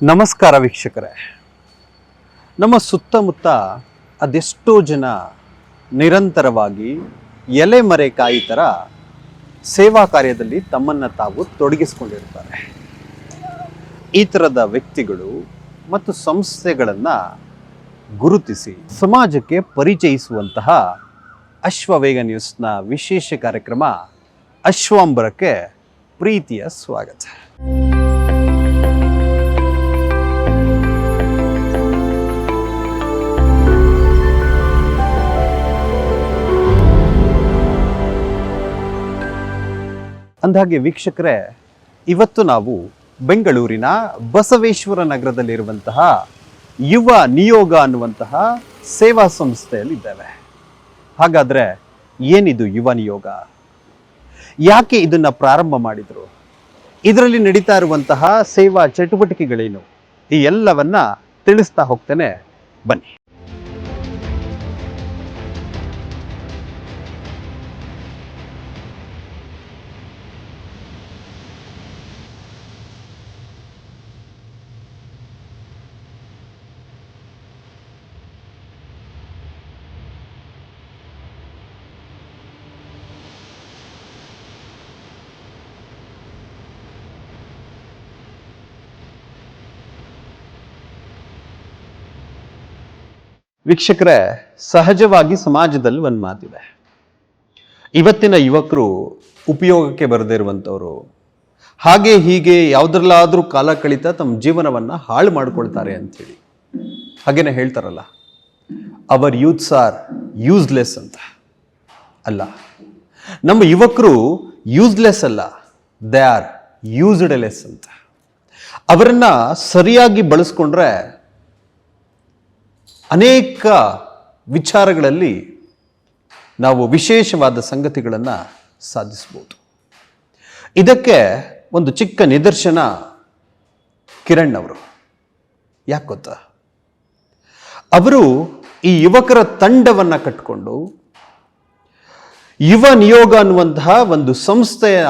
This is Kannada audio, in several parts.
ನಮಸ್ಕಾರ ವೀಕ್ಷಕರೇ. ನಮ್ಮ ಸುತ್ತಮುತ್ತ ಅದೆಷ್ಟೋ ಜನ ನಿರಂತರವಾಗಿ ಎಲೆ ಮರೆಕಾಯಿ ಥರ ಸೇವಾ ಕಾರ್ಯದಲ್ಲಿ ತಮ್ಮನ್ನು ತಾವು ತೊಡಗಿಸ್ಕೊಂಡಿರ್ತಾರೆ. ಈ ಥರದ ವ್ಯಕ್ತಿಗಳು ಮತ್ತು ಸಂಸ್ಥೆಗಳನ್ನು ಗುರುತಿಸಿ ಸಮಾಜಕ್ಕೆ ಪರಿಚಯಿಸುವಂತಹ ಅಶ್ವವೇಗ ನ್ಯೂಸ್ನ ವಿಶೇಷ ಕಾರ್ಯಕ್ರಮ ಅಶ್ವಾಂಬರಕ್ಕೆ ಪ್ರೀತಿಯ ಸ್ವಾಗತ. ಅಂದಹಾಗೆ ವೀಕ್ಷಕರೇ, ಇವತ್ತು ನಾವು ಬೆಂಗಳೂರಿನ ಬಸವೇಶ್ವರ ನಗರದಲ್ಲಿರುವಂತಹ ಯುವ ನಿಯೋಗ ಅನ್ನುವಂತಹ ಸೇವಾ ಸಂಸ್ಥೆಯಲ್ಲಿದ್ದೇವೆ. ಹಾಗಾದ್ರೆ ಏನಿದು ಯುವ ನಿಯೋಗ? ಯಾಕೆ ಇದನ್ನು ಪ್ರಾರಂಭ ಮಾಡಿದ್ರು? ಇದರಲ್ಲಿ ನಡೀತಾ ಇರುವಂತಹ ಸೇವಾ ಚಟುವಟಿಕೆಗಳೇನು? ಈ ಎಲ್ಲವನ್ನ ತಿಳಿಸ್ತಾ ಹೋಗ್ತೇನೆ. ಬನ್ನಿ. ವೀಕ್ಷಕರೇ, ಸಹಜವಾಗಿ ಸಮಾಜದಲ್ಲಿ ಒಂದು ಮಾತಿದೆ. ಇವತ್ತಿನ ಯುವಕರು ಉಪಯೋಗಕ್ಕೆ ಬರದೇ ಇರುವಂಥವ್ರು ಹಾಗೆ ಹೀಗೆ ಯಾವುದ್ರಲ್ಲಾದರೂ ಕಾಲ ಕಳೀತಾ ತಮ್ಮ ಜೀವನವನ್ನು ಹಾಳು ಮಾಡ್ಕೊಳ್ತಾರೆ ಅಂಥೇಳಿ. ಹಾಗೇನೆ ಹೇಳ್ತಾರಲ್ಲ ಅವರ್ ಯೂತ್ಸ್ ಆರ್ ಯೂಸ್ಲೆಸ್ ಅಂತ. ಅಲ್ಲ, ನಮ್ಮ ಯುವಕರು ಯೂಸ್ಲೆಸ್ ಅಲ್ಲ ದೇ ಆರ್ ಯೂಸ್ಡ್ಲೆಸ್ ಅಂತ. ಅವರನ್ನು ಸರಿಯಾಗಿ ಬಳಸ್ಕೊಂಡ್ರೆ ಅನೇಕ ವಿಚಾರಗಳಲ್ಲಿ ನಾವು ವಿಶೇಷವಾದ ಸಂಗತಿಗಳನ್ನು ಸಾಧಿಸ್ಬೋದು. ಇದಕ್ಕೆ ಒಂದು ಚಿಕ್ಕ ನಿದರ್ಶನ ಕಿರಣ್ ಅವರು. ಯಾಕೆ ಗೊತ್ತಾ? ಅವರು ಈ ಯುವಕರ ತಂಡವನ್ನು ಕಟ್ಟಿಕೊಂಡು ಯುವ ನಿಯೋಗ ಅನ್ನುವಂತಹ ಒಂದು ಸಂಸ್ಥೆಯ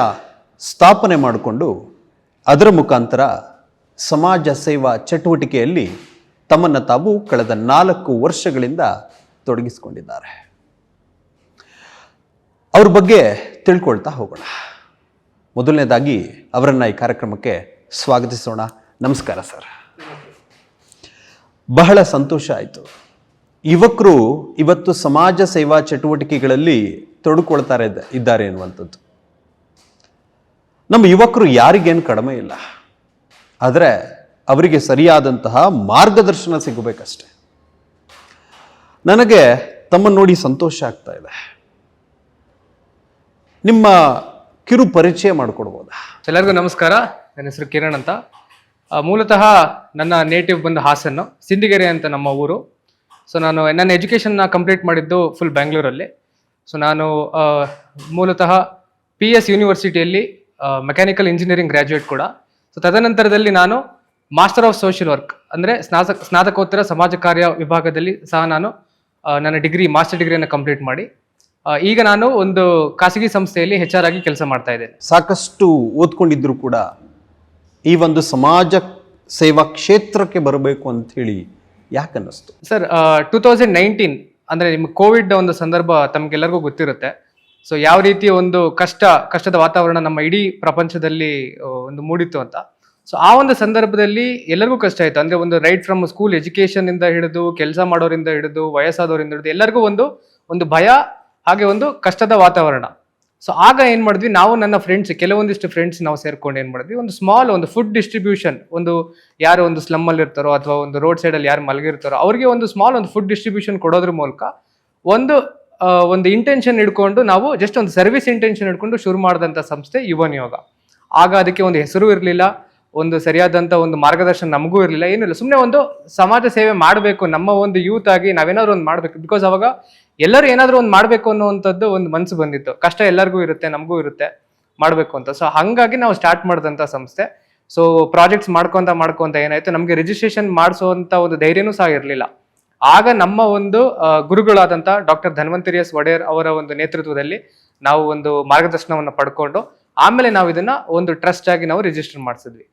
ಸ್ಥಾಪನೆ ಮಾಡಿಕೊಂಡು ಅದರ ಮುಖಾಂತರ ಸಮಾಜ ಸೇವಾ ಚಟುವಟಿಕೆಯಲ್ಲಿ ತಮ್ಮನ್ನು ತಾವು ಕಳೆದ ನಾಲ್ಕು ವರ್ಷಗಳಿಂದ ತೊಡಗಿಸಿಕೊಂಡಿದ್ದಾರೆ. ಅವ್ರ ಬಗ್ಗೆ ತಿಳ್ಕೊಳ್ತಾ ಹೋಗೋಣ. ಮೊದಲನೇದಾಗಿ ಅವರನ್ನು ಈ ಕಾರ್ಯಕ್ರಮಕ್ಕೆ ಸ್ವಾಗತಿಸೋಣ. ನಮಸ್ಕಾರ ಸರ್. ಬಹಳ ಸಂತೋಷ ಆಯಿತು. ಯುವಕರು ಇವತ್ತು ಸಮಾಜ ಸೇವಾ ಚಟುವಟಿಕೆಗಳಲ್ಲಿ ತೊಡಕೊಳ್ತಾರೆ ಇದ್ದ- ಇದ್ದಾರೆ ಎನ್ನುವಂಥದ್ದು. ನಮ್ಮ ಯುವಕರು ಯಾರಿಗೇನು ಕಡಿಮೆ ಇಲ್ಲ. ಆದರೆ ಅವರಿಗೆ ಸರಿಯಾದಂತಹ ಮಾರ್ಗದರ್ಶನ ಸಿಗಬೇಕಷ್ಟೆ. ನನಗೆ ತಮ್ಮನ್ನು ನೋಡಿ ಸಂತೋಷ ಆಗ್ತಾ ಇದೆ. ನಿಮ್ಮ ಕಿರು ಪರಿಚಯ ಮಾಡಿಕೊಡ್ಬೋದಾ? ಎಲ್ಲರಿಗೂ ನಮಸ್ಕಾರ. ನನ್ನ ಹೆಸರು ಕಿರಣ್ ಅಂತ. ಮೂಲತಃ ನನ್ನ ನೇಟಿವ್ ಬಂದು ಹಾಸನ್ನು, ಸಿಂಧಿಗೆರೆ ಅಂತ ನಮ್ಮ ಊರು. ಸೊ ನಾನು ನನ್ನ ಎಜುಕೇಷನ್ನ ಕಂಪ್ಲೀಟ್ ಮಾಡಿದ್ದು ಫುಲ್ ಬ್ಯಾಂಗ್ಳೂರಲ್ಲಿ ಸೊ ನಾನು ಮೂಲತಃ ಪಿ ಎಸ್ ಯೂನಿವರ್ಸಿಟಿಯಲ್ಲಿ ಮೆಕ್ಯಾನಿಕಲ್ ಇಂಜಿನಿಯರಿಂಗ್ ಗ್ರ್ಯಾಜುಯೇಟ್ ಕೂಡ. ಸೊ ತದನಂತರದಲ್ಲಿ ನಾನು ಮಾಸ್ಟರ್ ಆಫ್ ಸೋಷಿಯಲ್ ವರ್ಕ್ ಅಂದರೆ ಸ್ನಾತಕ ಸ್ನಾತಕೋತ್ತರ ಸಮಾಜ ಕಾರ್ಯ ವಿಭಾಗದಲ್ಲಿ ಸಹ ನಾನು ನನ್ನ ಡಿಗ್ರಿ ಮಾಸ್ಟರ್ ಡಿಗ್ರಿಯನ್ನು ಕಂಪ್ಲೀಟ್ ಮಾಡಿ ಈಗ ನಾನು ಒಂದು ಖಾಸಗಿ ಸಂಸ್ಥೆಯಲ್ಲಿ ಹೆಚ್ ಆರ್ ಆಗಿ ಕೆಲಸ ಮಾಡ್ತಾ ಇದ್ದೇನೆ. ಸಾಕಷ್ಟು ಓದ್ಕೊಂಡಿದ್ರು ಕೂಡ ಈ ಒಂದು ಸಮಾಜ ಸೇವಾ ಕ್ಷೇತ್ರಕ್ಕೆ ಬರಬೇಕು ಅಂತ ಹೇಳಿ ಯಾಕೆ ಅನ್ನಿಸ್ತು? ಸರ್ ಟೂ ತೌಸಂಡ್ ನೈನ್ಟೀನ್ ಅಂದರೆ ನಿಮ್ಮ ಕೋವಿಡ್ ಒಂದು ಸಂದರ್ಭ ತಮಗೆಲ್ಲರಿಗೂ ಗೊತ್ತಿರುತ್ತೆ. ಸೊ ಯಾವ ರೀತಿ ಒಂದು ಕಷ್ಟ ಕಷ್ಟದ ವಾತಾವರಣ ನಮ್ಮ ಇಡೀ ಪ್ರಪಂಚದಲ್ಲಿ ಆ, ಒಂದು ಮೂಡಿತ್ತು ಅಂತ. ಸೊ ಆ ಒಂದು ಸಂದರ್ಭದಲ್ಲಿ ಎಲ್ಲರಿಗೂ ಕಷ್ಟ ಆಯ್ತು. ಅಂದ್ರೆ ಒಂದು ರೈಟ್ ಫ್ರಮ್ ಸ್ಕೂಲ್ ಎಜುಕೇಶನ್ ಇಂದ ಹಿಡಿದು, ಕೆಲಸ ಮಾಡೋರಿಂದ ಹಿಡಿದು, ವಯಸ್ಸಾದವರಿಂದ ಹಿಡಿದು ಎಲ್ಲರಿಗೂ ಒಂದು ಒಂದು ಭಯ, ಹಾಗೆ ಒಂದು ಕಷ್ಟದ ವಾತಾವರಣ. ಸೊ ಆಗ ಏನು ಮಾಡಿದ್ವಿ? ನಾವು ನನ್ನ ಫ್ರೆಂಡ್ಸ್ ಕೆಲವೊಂದಿಷ್ಟು ಫ್ರೆಂಡ್ಸ್ ನಾವು ಸೇರ್ಕೊಂಡು ಏನು ಮಾಡಿದ್ವಿ? ಒಂದು ಸ್ಮಾಲ್ ಒಂದು ಫುಡ್ ಡಿಸ್ಟ್ರಿಬ್ಯೂಷನ್ ಒಂದು ಯಾರು ಒಂದು ಸ್ಲಮ್ ಅಲ್ಲಿ ಇರ್ತಾರೋ ಅಥವಾ ಒಂದು ರೋಡ್ ಸೈಡ್ ಅಲ್ಲಿ ಯಾರು ಮಲಗಿರ್ತಾರೋ ಅವ್ರಿಗೆ ಒಂದು ಸ್ಮಾಲ್ ಒಂದು ಫುಡ್ ಡಿಸ್ಟ್ರಿಬ್ಯೂಷನ್ ಕೊಡೋದ್ರ ಮೂಲಕ ಒಂದು ಒಂದು ಇಂಟೆನ್ಷನ್ ಇಟ್ಕೊಂಡು ನಾವು ಜಸ್ಟ್ ಒಂದು ಸರ್ವಿಸ್ ಇಂಟೆನ್ಷನ್ ಇಟ್ಕೊಂಡು ಶುರು ಮಾಡಿದಂಥ ಸಂಸ್ಥೆ ಯುವ ನಿಯೋಗ ಆಗ ಅದಕ್ಕೆ ಒಂದು ಹೆಸರು ಇರಲಿಲ್ಲ. ಒಂದು ಸರಿಯಾದಂಥ ಒಂದು ಮಾರ್ಗದರ್ಶನ ನಮಗೂ ಇರಲಿಲ್ಲ. ಏನಿಲ್ಲ ಸುಮ್ಮನೆ ಒಂದು ಸಮಾಜ ಸೇವೆ ಮಾಡಬೇಕು, ನಮ್ಮ ಒಂದು ಯೂತ್ ಆಗಿ ನಾವೇನಾದ್ರು ಒಂದು ಮಾಡಬೇಕು. ಬಿಕಾಸ್ ಅವಾಗ ಎಲ್ಲರೂ ಏನಾದರೂ ಒಂದು ಮಾಡಬೇಕು ಅನ್ನುವಂಥದ್ದು ಒಂದು ಮನಸ್ಸು ಬಂದಿತ್ತು. ಕಷ್ಟ ಎಲ್ಲರಿಗೂ ಇರುತ್ತೆ, ನಮಗೂ ಇರುತ್ತೆ ಮಾಡಬೇಕು ಅಂತ. ಸೊ ಹಾಗಾಗಿ ನಾವು ಸ್ಟಾರ್ಟ್ ಮಾಡಿದಂಥ ಸಂಸ್ಥೆ. ಸೊ ಪ್ರಾಜೆಕ್ಟ್ಸ್ ಮಾಡ್ಕೊಂತ ಮಾಡ್ಕೊಂತ ಏನಾಯಿತು, ನಮಗೆ ರಿಜಿಸ್ಟ್ರೇಷನ್ ಮಾಡಿಸುವಂತ ಒಂದು ಧೈರ್ಯನೂ ಸಹ ಇರಲಿಲ್ಲ. ಆಗ ನಮ್ಮ ಒಂದು ಗುರುಗಳಾದಂಥ ಡಾಕ್ಟರ್ ಧನ್ವಂತರಿ ಎಸ್ ಒಡೆಯರ್ ಅವರ ಒಂದು ನೇತೃತ್ವದಲ್ಲಿ ನಾವು ಒಂದು ಮಾರ್ಗದರ್ಶನವನ್ನು ಪಡ್ಕೊಂಡು, ಆಮೇಲೆ ನಾವು ಇದನ್ನ ಒಂದು ಟ್ರಸ್ಟ್ ಆಗಿ ನಾವು ರಿಜಿಸ್ಟರ್ ಮಾಡಿಸಿದ್ವಿ.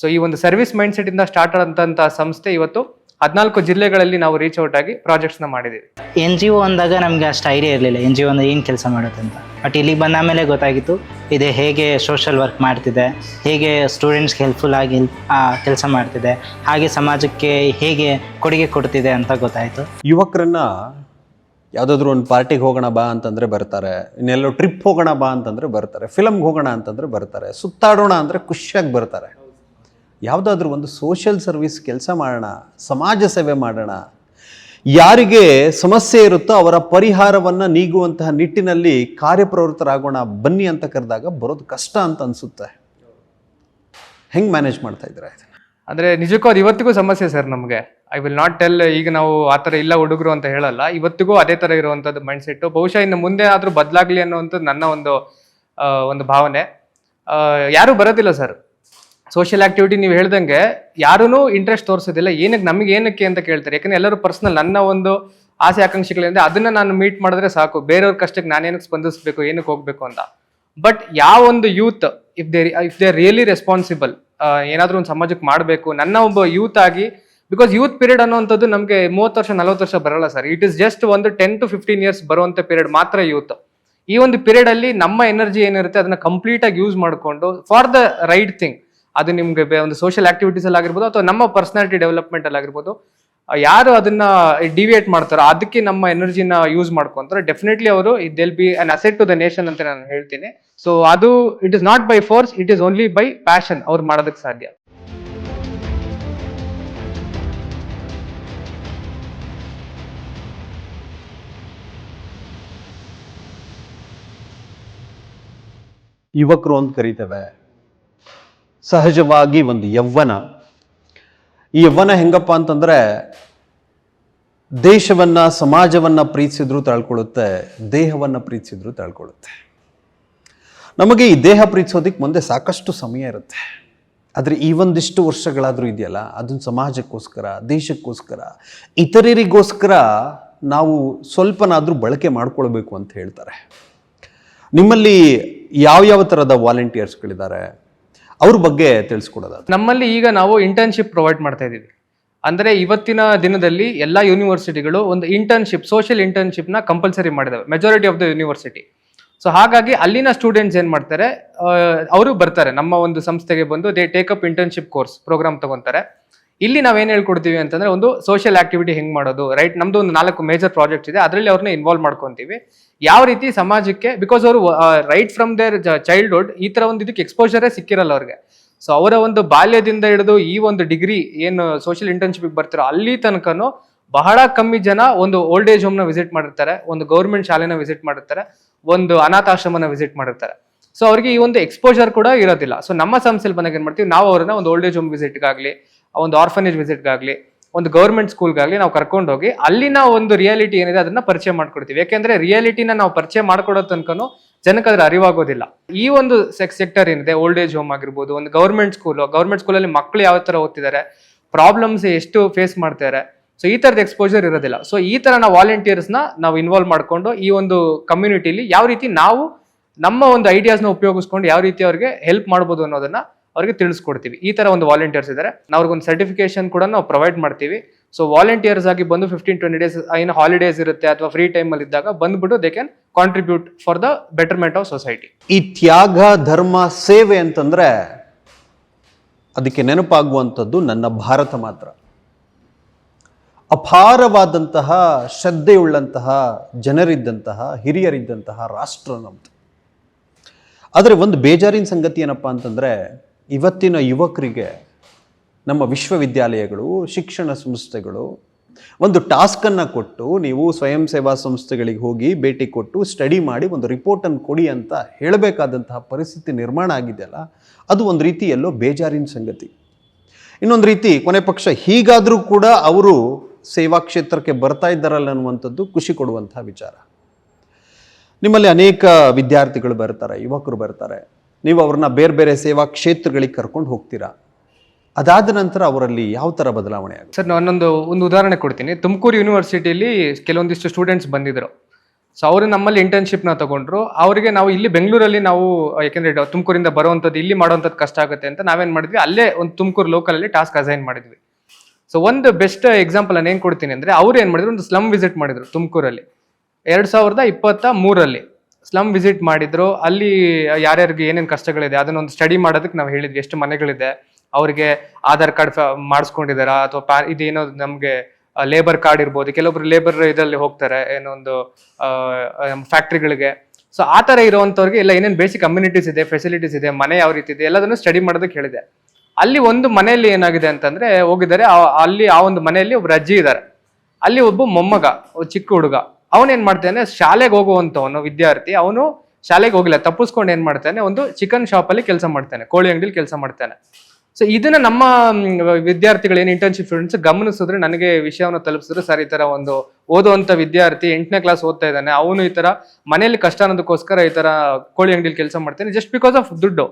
ಸೊ ಈ ಒಂದು ಸರ್ವಿಸ್ ಮೈಂಡ್ ಸೆಟ್ ಇಂದ ಸ್ಟಾರ್ಟ್ ಆದಂತ ಸಂಸ್ಥೆ ಇವತ್ತು ಹದಿನಾಲ್ಕು ಜಿಲ್ಲೆಗಳಲ್ಲಿ ನಾವು ರೀಚ್ ಔಟ್ ಆಗಿ ಪ್ರಾಜೆಕ್ಟ್ಸ್ನ ಮಾಡಿದ್ದೀವಿ. ಎನ್ ಜಿ ಒ ಅಂದಾಗ ನಮಗೆ ಅಷ್ಟು ಐಡಿಯಾ ಇರಲಿಲ್ಲ. ಎನ್ ಜಿ ಒ ಅಂದರೆ ಏನು ಕೆಲಸ ಮಾಡುತ್ತೆ ಅಂತ. ಬಟ್ ಇಲ್ಲಿಗೆ ಬಂದ ಮೇಲೆ ಗೊತ್ತಾಗಿತ್ತು ಇದು ಹೇಗೆ ಸೋಷಲ್ ವರ್ಕ್ ಮಾಡ್ತಿದೆ ಹೇಗೆ ಸ್ಟೂಡೆಂಟ್ಸ್ಗೆ ಹೆಲ್ಪ್ಫುಲ್ ಆಗಿ ಕೆಲಸ ಮಾಡ್ತಿದೆ ಹಾಗೆ ಸಮಾಜಕ್ಕೆ ಹೇಗೆ ಕೊಡುಗೆ ಕೊಡ್ತಿದೆ ಅಂತ ಗೊತ್ತಾಯಿತು. ಯುವಕರನ್ನ ಯಾವುದಾದ್ರೂ ಒಂದು ಪಾರ್ಟಿಗೆ ಹೋಗೋಣ ಬಾ ಅಂತಂದರೆ ಬರ್ತಾರೆ. ಇನ್ನೆಲ್ಲೋ ಟ್ರಿಪ್ ಹೋಗೋಣ ಬಾ ಅಂತಂದರೆ ಬರ್ತಾರೆ. ಫಿಲಮ್ಗೆ ಹೋಗೋಣ ಅಂತಂದರೆ ಬರ್ತಾರೆ. ಸುತ್ತಾಡೋಣ ಅಂದರೆ ಖುಷಿಯಾಗಿ ಬರ್ತಾರೆ. ಯಾವುದಾದ್ರೂ ಒಂದು ಸೋಷಿಯಲ್ ಸರ್ವಿಸ್ ಕೆಲಸ ಮಾಡೋಣ, ಸಮಾಜ ಸೇವೆ ಮಾಡೋಣ, ಯಾರಿಗೆ ಸಮಸ್ಯೆ ಇರುತ್ತೋ ಅವರ ಪರಿಹಾರವನ್ನು ನೀಗುವಂತಹ ನಿಟ್ಟಿನಲ್ಲಿ ಕಾರ್ಯಪ್ರವೃತ್ತರಾಗೋಣ, ಬನ್ನಿ ಅಂತ ಕರೆದಾಗ ಬರೋದು ಕಷ್ಟ ಅಂತ ಅನಿಸುತ್ತೆ. ಹೆಂಗೆ ಮ್ಯಾನೇಜ್ ಮಾಡ್ತಾ ಇದ್ದಾರೆ ಅಂದರೆ ನಿಜಕ್ಕೂ ಅದು ಇವತ್ತಿಗೂ ಸಮಸ್ಯೆ ಸರ್ ನಮಗೆ. ಐ ವಿಲ್ ನಾಟ್ ಟೆಲ್ ಈಗ ನಾವು ಆ ಥರ ಇಲ್ಲ ಹುಡುಗರು ಅಂತ ಹೇಳಲ್ಲ. ಇವತ್ತಿಗೂ ಅದೇ ಥರ ಇರುವಂಥದ್ದು ಮೈಂಡ್ ಸೆಟ್ ಬಹುಶಃ ಇನ್ನು ಮುಂದೆ ಆದರೂ ಬದಲಾಗಲಿ ಅನ್ನೋವಂಥದ್ದು ನನ್ನ ಒಂದು ಒಂದು ಭಾವನೆ. ಯಾರೂ ಬರೋದಿಲ್ಲ ಸರ್. ಸೋಷಿಯಲ್ ಆಕ್ಟಿವಿಟಿ ನೀವು ಹೇಳ್ದಂಗೆ ಯಾರೂ ಇಂಟ್ರೆಸ್ಟ್ ತೋರಿಸೋದಿಲ್ಲ. ಏನಕ್ಕೆ ನಮಗೆ ಏನಕ್ಕೆ ಅಂತ ಕೇಳ್ತಾರೆ. ಯಾಕಂದ್ರೆ ಎಲ್ಲರೂ ಪರ್ಸನಲ್ ನನ್ನ ಒಂದು ಆಸೆ, ಆಕಾಂಕ್ಷೆಗಳಿಂದ ಅದನ್ನ ನಾನು ಮೀಟ್ ಮಾಡಿದ್ರೆ ಸಾಕು. ಬೇರೆಯವ್ರ ಕಷ್ಟಕ್ಕೆ ನಾನು ಏನಕ್ಕೆ ಸ್ಪಂದಿಸಬೇಕು, ಏನಕ್ಕೆ ಹೋಗ್ಬೇಕು ಅಂತ. ಬಟ್ ಯಾವ ಒಂದು youth if they if they really responsible ಏನಾದರೂ ಒಂದು ಸಮಾಜಕ್ಕೆ ಮಾಡಬೇಕು, ನನ್ನ ಒಬ್ಬ ಯೂತ್ ಆಗಿ ಬಿಕಾಸ್ ಯೂತ್ ಪೀರಿಯಡ್ ಅನ್ನುವಂಥದ್ದು ನಮಗೆ ಮೂವತ್ತು ವರ್ಷ, ನಲವತ್ತು ವರ್ಷ ಬರಲ್ಲ ಸರ್ ಇಟ್ ಇಸ್ ಜಸ್ಟ್ ಒಂದು ಟೆನ್ ಟು ಫಿಫ್ಟೀನ್ ಇಯರ್ಸ್ ಬರುವಂಥ ಪೀರಿಯಡ್ ಮಾತ್ರ ಯೂತ್ ಈ ಒಂದು ಪೀರಿಯಡ್ ಅಲ್ಲಿ ನಮ್ಮ ಎನರ್ಜಿ ಏನಿರುತ್ತೆ, ಅದನ್ನ ಕಂಪ್ಲೀಟ್ ಆಗಿ ಯೂಸ್ ಮಾಡಿಕೊಂಡು ಫಾರ್ ದ ರೈಟ್ ಥಿಂಗ್ ಅದು ನಿಮ್ಗೆ ಒಂದು ಸೋಷಿಯಲ್ ಆಕ್ಟಿವಿಟೀಸ್ ಅಲ್ಲಿ ಆಗಿರ್ಬೋದು ಅಥವಾ ನಮ್ಮ ಪರ್ಸನಾಲಿಟಿ ಡೆವಲಪ್ಮೆಂಟ್ ಅಲ್ಲಿ ಆಗಿರ್ಬೋದು ಯಾರು ಅದನ್ನ ಡಿವಿಯೇಟ್ ಮಾಡ್ತಾರೋ ಅದಕ್ಕೆ ನಮ್ಮ ಎನರ್ಜಿನ ಯೂಸ್ ಮಾಡ್ಕೊಂತಾರೆ. ಡೆಫಿನೆಟ್ಲಿ ಅವರು they'll be an asset to the nation ಅಂತ ನಾನು ಹೇಳ್ತೀನಿ. ಸೊ ಅದು it is not by force it is only by passion ಅವ್ರು ಮಾಡೋದಕ್ಕೆ ಸಾಧ್ಯ. ಯುವಕರು ಅಂತ ಕರಿತೇವೆ. ಸಹಜವಾಗಿ ಒಂದು ಯೌವನ ಈ ಯವ್ವನ ಹೆಂಗಪ್ಪ ಅಂತಂದರೆ ದೇಶವನ್ನು, ಸಮಾಜವನ್ನು ಪ್ರೀತಿಸಿದ್ರು ತಳ್ಕೊಳ್ಳುತ್ತೆ ದೇಹವನ್ನು ಪ್ರೀತಿಸಿದ್ರು ತಳ್ಕೊಳ್ಳುತ್ತೆ ನಮಗೆ ಈ ದೇಹ ಪ್ರೀತಿಸೋದಕ್ಕೆ ಮುಂದೆ ಸಾಕಷ್ಟು ಸಮಯ ಇರುತ್ತೆ. ಆದರೆ ಈ ಒಂದಿಷ್ಟು ವರ್ಷಗಳಾದರೂ ಇದೆಯಲ್ಲ ಅದನ್ನು ಸಮಾಜಕ್ಕೋಸ್ಕರ, ದೇಶಕ್ಕೋಸ್ಕರ, ಇತರರಿಗೋಸ್ಕರ ನಾವು ಸ್ವಲ್ಪನಾದರೂ ಬಳಕೆ ಮಾಡ್ಕೊಳ್ಬೇಕು ಅಂತ ಹೇಳ್ತಾರೆ. ನಿಮ್ಮಲ್ಲಿ ಯಾವ್ಯಾವ ಥರದ ವಾಲಂಟಿಯರ್ಸ್ಗಳಿದ್ದಾರೆ ಅವ್ರ ಬಗ್ಗೆ ತಿಳಿಸ್ಕೊಡೋದು ನಮ್ಮಲ್ಲಿ ಈಗ ನಾವು ಇಂಟರ್ನ್ಶಿಪ್ ಪ್ರೊವೈಡ್ ಮಾಡ್ತಾ ಇದ್ದೀವಿ. ಅಂದರೆ ಇವತ್ತಿನ ದಿನದಲ್ಲಿ ಎಲ್ಲ ಯೂನಿವರ್ಸಿಟಿಗಳು ಒಂದು ಇಂಟರ್ನ್ಶಿಪ್ ಸೋಷಿಯಲ್ ಇಂಟರ್ನ್ಶಿಪ್ನ compulsory ಮಾಡಿದಾವೆ majority of the university so ಹಾಗಾಗಿ ಅಲ್ಲಿನ ಸ್ಟೂಡೆಂಟ್ಸ್ ಏನು ಮಾಡ್ತಾರೆ ಅವರು ಬರ್ತಾರೆ, ನಮ್ಮ ಒಂದು ಸಂಸ್ಥೆಗೆ ಬಂದು they take up internship course program ತಗೊಂತಾರೆ. ಇಲ್ಲಿ ನಾವೇನು ಹೇಳ್ಕೊಡ್ತೀವಿ ಅಂತಂದ್ರೆ ಒಂದು ಸೋಷಿಯಲ್ ಆಕ್ಟಿವಿಟಿ ಹೆಂಗೆ ಮಾಡೋದು ರೈಟ್ ನಮ್ದು ಒಂದು ನಾಲ್ಕು ಮೇಜರ್ ಪ್ರಾಜೆಕ್ಟ್ಸ್ ಇದೆ, ಅದರಲ್ಲಿ ಅವ್ರನ್ನ ಇನ್ವಾಲ್ವ್ ಮಾಡ್ಕೊಂತೀವಿ. ಯಾವ ರೀತಿ ಸಮಾಜಕ್ಕೆ ಬಿಕಾಸ್ ಅವರು ರೈಟ್ ಫ್ರಮ್ ದೇರ್ ಚೈಲ್ಡ್ಹುಡ್ ಈ ತರ ಒಂದು ಇದಕ್ಕೆ ಎಕ್ಸ್ಪೋಜರೇ ಸಿಕ್ಕಿರಲ್ಲ ಅವ್ರಿಗೆ. ಸೊ ಅವರ ಒಂದು ಬಾಲ್ಯದಿಂದ ಹಿಡಿದು ಈ ಒಂದು ಡಿಗ್ರಿ ಏನು ಸೋಷಿಯಲ್ ಇಂಟರ್ನ್ಶಿಪ್ ಬರ್ತಾರೋ ಅಲ್ಲಿ ತನಕನೂ ಬಹಳ ಕಮ್ಮಿ ಜನ ಒಂದು ಓಲ್ಡ್ ಏಜ್ ಹೋಮ್ನ ವಿಸಿಟ್ ಮಾಡಿರ್ತಾರೆ, ಒಂದು ಗೌರ್ಮೆಂಟ್ ಶಾಲೆನ ವಿಸಿಟ್ ಮಾಡಿರ್ತಾರೆ, ಒಂದು ಅನಾಥಾಶ್ರಮನ ವಿಸಿಟ್ ಮಾಡಿರ್ತಾರೆ. ಸೊ ಅವ್ರಿಗೆ ಈ ಒಂದು ಎಕ್ಸ್ಪೋಜರ್ ಕೂಡ ಇರೋದಿಲ್ಲ. ಸೊ ನಮ್ಮ ಸಂಸ್ಥೆಯಲ್ಲಿ ಬಂದಾಗ ಏನ್ ಮಾಡ್ತೀವಿ, ನಾವು ಅವ್ರನ್ನ ಒಂದು ಓಲ್ಡ್ ಏಜ್ ಹೋಮ್ ವಿಸಿಟ್ಗಾಗ್ಲಿ ಒಂದು ಆರ್ಫನೇಜ್ ವಿಸಿಟ್ಗಾಗ್ಲಿ ಒಂದು ಗೌರ್ಮೆಂಟ್ ಸ್ಕೂಲ್ಗಾಗಲಿ ನಾವು ಕರ್ಕೊಂಡು ಹೋಗಿ ಅಲ್ಲಿನ ಒಂದು ರಿಯಾಲಿಟಿ ಏನಿದೆ ಅದನ್ನ ಪರಿಚಯ ಮಾಡ್ಕೊಡ್ತೀವಿ. ಯಾಕೆಂದ್ರೆ ರಿಯಾಲಿಟಿನ ನಾವು ಪರಿಚಯ ಮಾಡ್ಕೊಡೋ ತನಕನೂ ಜನಕ್ಕೆ ಅದ್ರ ಅರಿವಾಗೋದಿಲ್ಲ. ಈ ಒಂದು ಸೆಕ್ಟರ್ ಏನಿದೆ ಓಲ್ಡ್ ಏಜ್ ಹೋಮ್ ಆಗಿರ್ಬೋದು, ಒಂದು ಗೌರ್ಮೆಂಟ್ ಸ್ಕೂಲ್ ಗೌರ್ಮೆಂಟ್ ಸ್ಕೂಲಲ್ಲಿ ಮಕ್ಕಳು ಯಾವ ತರ ಓದ್ತಿದ್ದಾರೆ ಪ್ರಾಬ್ಲಮ್ಸ್ ಎಷ್ಟು ಫೇಸ್ ಮಾಡ್ತಾರೆ ಸೊ ಈ ತರದ ಎಕ್ಸ್ಪೋಜರ್ ಇರೋದಿಲ್ಲ. ಸೊ ಈ ತರ ನಾವು ವಾಲಂಟಿಯರ್ಸ್ನ ನಾವು ಇನ್ವಾಲ್ವ್ ಮಾಡ್ಕೊಂಡು ಈ ಒಂದು ಕಮ್ಯುನಿಟಿಲಿ ಯಾವ ರೀತಿ ನಾವು ನಮ್ಮ ಒಂದು ಐಡಿಯಾಸ್ನ ಉಪಯೋಗಿಸ್ಕೊಂಡು ಯಾವ ರೀತಿ ಅವ್ರಿಗೆ ಹೆಲ್ಪ್ ಮಾಡ್ಬೋದು ಅನ್ನೋದನ್ನ ಅವ್ರಿಗೆ ತಿಳಿಸ್ಕೊಡ್ತೀವಿ. ಈ ತರ ಒಂದು ವಾಲಂಟಿಯರ್ಸ್ ಇದ್ದಾರೆ ನಾವು ಅವ್ರಿಗೊಂದು ಸರ್ಟಿಫಿಕೇಶನ್ ಕೂಡ ನಾವು ಪ್ರೊವೈಡ್ ಮಾಡ್ತೀವಿ. ಸೊ ವಾಲಂಟಿಯರ್ಸ್ ಆಗಿ ಬಂದು ಫಿಫ್ಟೀನ್ ಟ್ವೆಂಟಿ ಡೇಸ್ ಏನು ಹಾಲಿಡೇಸ್ ಇರುತ್ತೆ ಅಥವಾ ಫ್ರೀ ಟೈಮಲ್ಲಿ ಇದ್ದಾಗ ಬಂದ್ಬಿಟ್ಟು they can contribute for the betterment of society ಈ ತ್ಯಾಗ, ಧರ್ಮ, ಸೇವೆ ಅಂತಂದ್ರೆ ಅದಕ್ಕೆ ನೆನಪಾಗುವಂಥದ್ದು ನನ್ನ ಭಾರತ ಮಾತ್ರ. ಅಪಾರವಾದಂತಹ ಶ್ರದ್ಧೆಯುಳ್ಳಂತಹ ಜನರಿದ್ದಂತಹ, ಹಿರಿಯರಿದ್ದಂತಹ ರಾಷ್ಟ್ರ ನಮ್ದು. ಆದರೆ ಒಂದು ಬೇಜಾರಿನ ಸಂಗತಿ ಏನಪ್ಪ ಅಂತಂದರೆ ಇವತ್ತಿನ ಯುವಕರಿಗೆ ನಮ್ಮ ವಿಶ್ವವಿದ್ಯಾಲಯಗಳು, ಶಿಕ್ಷಣ ಸಂಸ್ಥೆಗಳು ಒಂದು ಟಾಸ್ಕನ್ನು ಕೊಟ್ಟು ನೀವು ಸ್ವಯಂ ಸೇವಾ ಸಂಸ್ಥೆಗಳಿಗೆ ಹೋಗಿ ಭೇಟಿ ಕೊಟ್ಟು ಸ್ಟಡಿ ಮಾಡಿ ಒಂದು ರಿಪೋರ್ಟನ್ನು ಕೊಡಿ ಅಂತ ಹೇಳಬೇಕಾದಂತಹ ಪರಿಸ್ಥಿತಿ ನಿರ್ಮಾಣ ಆಗಿದೆಯಲ್ಲ, ಅದು ಒಂದು ರೀತಿಯಲ್ಲೋ ಬೇಜಾರಿನ ಸಂಗತಿ. ಇನ್ನೊಂದು ರೀತಿ ಕೊನೆ ಪಕ್ಷ ಹೀಗಾದರೂ ಕೂಡ ಅವರು ಸೇವಾ ಕ್ಷೇತ್ರಕ್ಕೆ ಬರ್ತಾ ಇದ್ದಾರಲ್ಲ ಅನ್ನುವಂಥದ್ದು ಖುಷಿ ಕೊಡುವಂಥ ವಿಚಾರ. ನಿಮ್ಮಲ್ಲಿ ಅನೇಕ ವಿದ್ಯಾರ್ಥಿಗಳು ಬರ್ತಾರೆ, ಯುವಕರು ಬರ್ತಾರೆ. ನೀವು ಅವ್ರನ್ನ ಬೇರೆ ಬೇರೆ ಸೇವಾ ಕ್ಷೇತ್ರಗಳಿಗೆ ಕರ್ಕೊಂಡು ಹೋಗ್ತೀರಾ? ಅದಾದ ನಂತರ ಅವರಲ್ಲಿ ಯಾವ ಥರ ಬದಲಾವಣೆ ಆಗುತ್ತೆ? ಸರ್ ನಾನೊಂದು ಒಂದು ಉದಾಹರಣೆ ಕೊಡ್ತೀನಿ. ತುಮಕೂರು ಯೂನಿವರ್ಸಿಟಿಯಲ್ಲಿ ಕೆಲವೊಂದಿಷ್ಟು ಸ್ಟೂಡೆಂಟ್ಸ್ ಬಂದಿದ್ರು. ಸೊ ಅವರು ನಮ್ಮಲ್ಲಿ ಇಂಟರ್ನ್ಶಿಪ್ನ ತಗೊಂಡ್ರು. ಅವರಿಗೆ ನಾವು ಇಲ್ಲಿ ಬೆಂಗಳೂರಲ್ಲಿ ನಾವು, ಯಾಕೆಂದ್ರೆ ತುಮಕೂರಿಂದ ಬರುವಂಥದ್ದು, ಇಲ್ಲಿ ಮಾಡುವಂಥದ್ದು ಕಷ್ಟ ಆಗುತ್ತೆ ಅಂತ ನಾವೇನು ಮಾಡಿದ್ವಿ? ಅಲ್ಲೇ ಒಂದು ತುಮಕೂರು ಲೋಕಲಲ್ಲಿ ಟಾಸ್ಕ್ ಅಸೈನ್ ಮಾಡಿದ್ವಿ. ಸೊ ಒಂದು ಬೆಸ್ಟ್ ಎಕ್ಸಾಂಪಲ್ ನಾನು ಏನು ಕೊಡ್ತೀನಿ ಅಂದ್ರೆ, ಅವ್ರು ಏನು ಮಾಡಿದ್ರು? ಒಂದು ಸ್ಲಮ್ ವಿಸಿಟ್ ಮಾಡಿದ್ರು ತುಮಕೂರಲ್ಲಿ. ಎರಡು ಸಾವಿರದ ಇಪ್ಪತ್ತ ಮೂರಲ್ಲಿ. ಸ್ಲಮ್ ವಿಸಿಟ್ ಮಾಡಿದ್ರು. ಅಲ್ಲಿ ಯಾರ್ಯಾರಿಗೆ ಏನೇನು ಕಷ್ಟಗಳಿದೆ, ಅದನ್ನೊಂದು ಸ್ಟಡಿ ಮಾಡೋದಕ್ಕೆ ನಾವು ಹೇಳಿದ್ವಿ. ಎಷ್ಟು ಮನೆಗಳಿದೆ, ಅವರಿಗೆ ಆಧಾರ್ ಕಾರ್ಡ್ ಮಾಡಿಸ್ಕೊಂಡಿದಾರಾ ಅಥವಾ ಪ್ಯಾ, ಇದೇನೋ ನಮಗೆ ಲೇಬರ್ ಕಾರ್ಡ್ ಇರ್ಬೋದು. ಕೆಲವೊಬ್ರು ಲೇಬರ್ ಇದರಲ್ಲಿ ಹೋಗ್ತಾರೆ ಏನೊಂದು ಫ್ಯಾಕ್ಟ್ರಿಗಳಿಗೆ ಸೊ ಆ ಥರ ಇರುವಂಥವ್ರಿಗೆ ಎಲ್ಲ ಏನೇನು ಬೇಸಿಕ್ ಕಮ್ಯುನಿಟೀಸ್ ಇದೆ ಫೆಸಿಲಿಟೀಸ್ ಇದೆ, ಮನೆ ಯಾವ ರೀತಿ ಇದೆ, ಎಲ್ಲದನ್ನು ಸ್ಟಡಿ ಮಾಡೋದಕ್ಕೆ ಹೇಳಿದೆ. ಅಲ್ಲಿ ಒಂದು ಮನೆಯಲ್ಲಿ ಏನಾಗಿದೆ ಅಂತಂದ್ರೆ, ಹೋಗಿದ್ದಾರೆ. ಅಲ್ಲಿ ಆ ಒಂದು ಮನೆಯಲ್ಲಿ ಒಬ್ರು ಅಜ್ಜಿ ಇದ್ದಾರೆ. ಅಲ್ಲಿ ಒಬ್ಬ ಮೊಮ್ಮಗ ಚಿಕ್ಕ ಹುಡುಗ. ಅವನೇನ್ ಮಾಡ್ತಾನೆ ಶಾಲೆಗೆ ಹೋಗುವಂತವನು ವಿದ್ಯಾರ್ಥಿ, ಅವನು ಶಾಲೆಗೆ ಹೋಗಿಲ್ಲ, ತಪ್ಪಿಸ್ಕೊಂಡು ಏನ್ ಮಾಡ್ತಾನೆ ಒಂದು ಚಿಕನ್ ಶಾಪ್ ಅಲ್ಲಿ ಕೆಲಸ ಮಾಡ್ತಾನೆ, ಕೋಳಿ ಅಂಗಡಿಲಿ ಕೆಲಸ ಮಾಡ್ತಾನೆ. ಸೊ ಇದನ್ನ ನಮ್ಮ ವಿದ್ಯಾರ್ಥಿಗಳು ಏನು ಇಂಟರ್ನ್ಶಿಪ್ ಸ್ಟೂಡೆಂಟ್ಸ್ ಗಮನಿಸಿದ್ರೆ ನನಗೆ ವಿಷಯವನ್ನು ತಲುಪಿಸಿದ್ರೆ ಸರ್ ಈ ತರ ಒಂದು ಓದುವಂತ ವಿದ್ಯಾರ್ಥಿ ಎಂಟನೇ ಕ್ಲಾಸ್ ಓದ್ತಾ ಇದ್ದಾನೆ, ಅವನು ಈ ತರ ಮನೆಯಲ್ಲಿ ಕಷ್ಟ ಅನ್ನೋದಕ್ಕೋಸ್ಕರ ಈ ತರ ಕೋಳಿ ಅಂಗಡಿಲಿ ಕೆಲಸ ಮಾಡ್ತಾನೆ ಜಸ್ಟ್ ಬಿಕಾಸ್ ಆಫ್ ದುಡ್ಡು.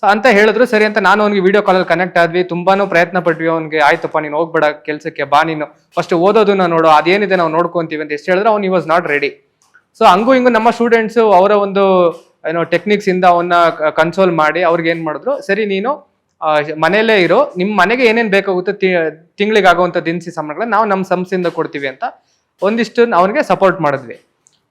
ಸೊ ಅಂತ ಹೇಳಿದ್ರು, ಸರಿ ಅಂತ ನಾನು ಅವ್ನಿಗೆ ವಿಡಿಯೋ ಕಾಲಲ್ಲಿ ಕನೆಕ್ಟ್ ಆದ್ವಿ. ತುಂಬಾನು ಪ್ರಯತ್ನ ಪಟ್ವಿ. ಅವ್ನಿಗೆ, ಆಯ್ತಪ್ಪ, ನೀನು ಹೋಗ್ಬೇಡ, ಕೆಲಸಕ್ಕೆ ಬಾ ನೀನು. ಫಸ್ಟ್ ಓದೋದನ್ನ ನೋಡು. ಅದೇನಿದೆ ನಾವು ನೋಡ್ಕೊಂತೀವಿ. ಅಂತ ಎಷ್ಟು ಹೇಳಿದ್ರೆ, ಅವ್ನು ವಾಸ್ ನಾಟ್ ರೆಡಿ ಸೊ ಹಂಗೂ ಹಿಂಗೂ ನಮ್ಮ ಸ್ಟೂಡೆಂಟ್ಸ್ ಅವರ ಒಂದು, ಏನೋ ಟೆಕ್ನಿಕ್ಸ್ ಇಂದ ಅವನ್ನ ಕನ್ಸೋಲ್ ಮಾಡಿ ಅವ್ರಿಗೆ ಏನ್ ಮಾಡಿದ್ರು, ಸರಿ, ನೀನು ಮನೆಯಲ್ಲೇ ಇರೋ. ನಿಮ್ಮ ಮನೆಗೆ ಏನೇನು ಬೇಕಾಗುತ್ತೋ ತಿಂಗಳಿಗೆ ದಿನಸಿ ಸಾಮಾನುಗಳನ್ನ ನಾವು ನಮ್ಮ ಸಂಸ್ಥೆಯಿಂದ ಕೊಡ್ತೀವಿ ಅಂತ ಒಂದಿಷ್ಟು ಅವನಿಗೆ ಸಪೋರ್ಟ್ ಮಾಡಿದ್ವಿ.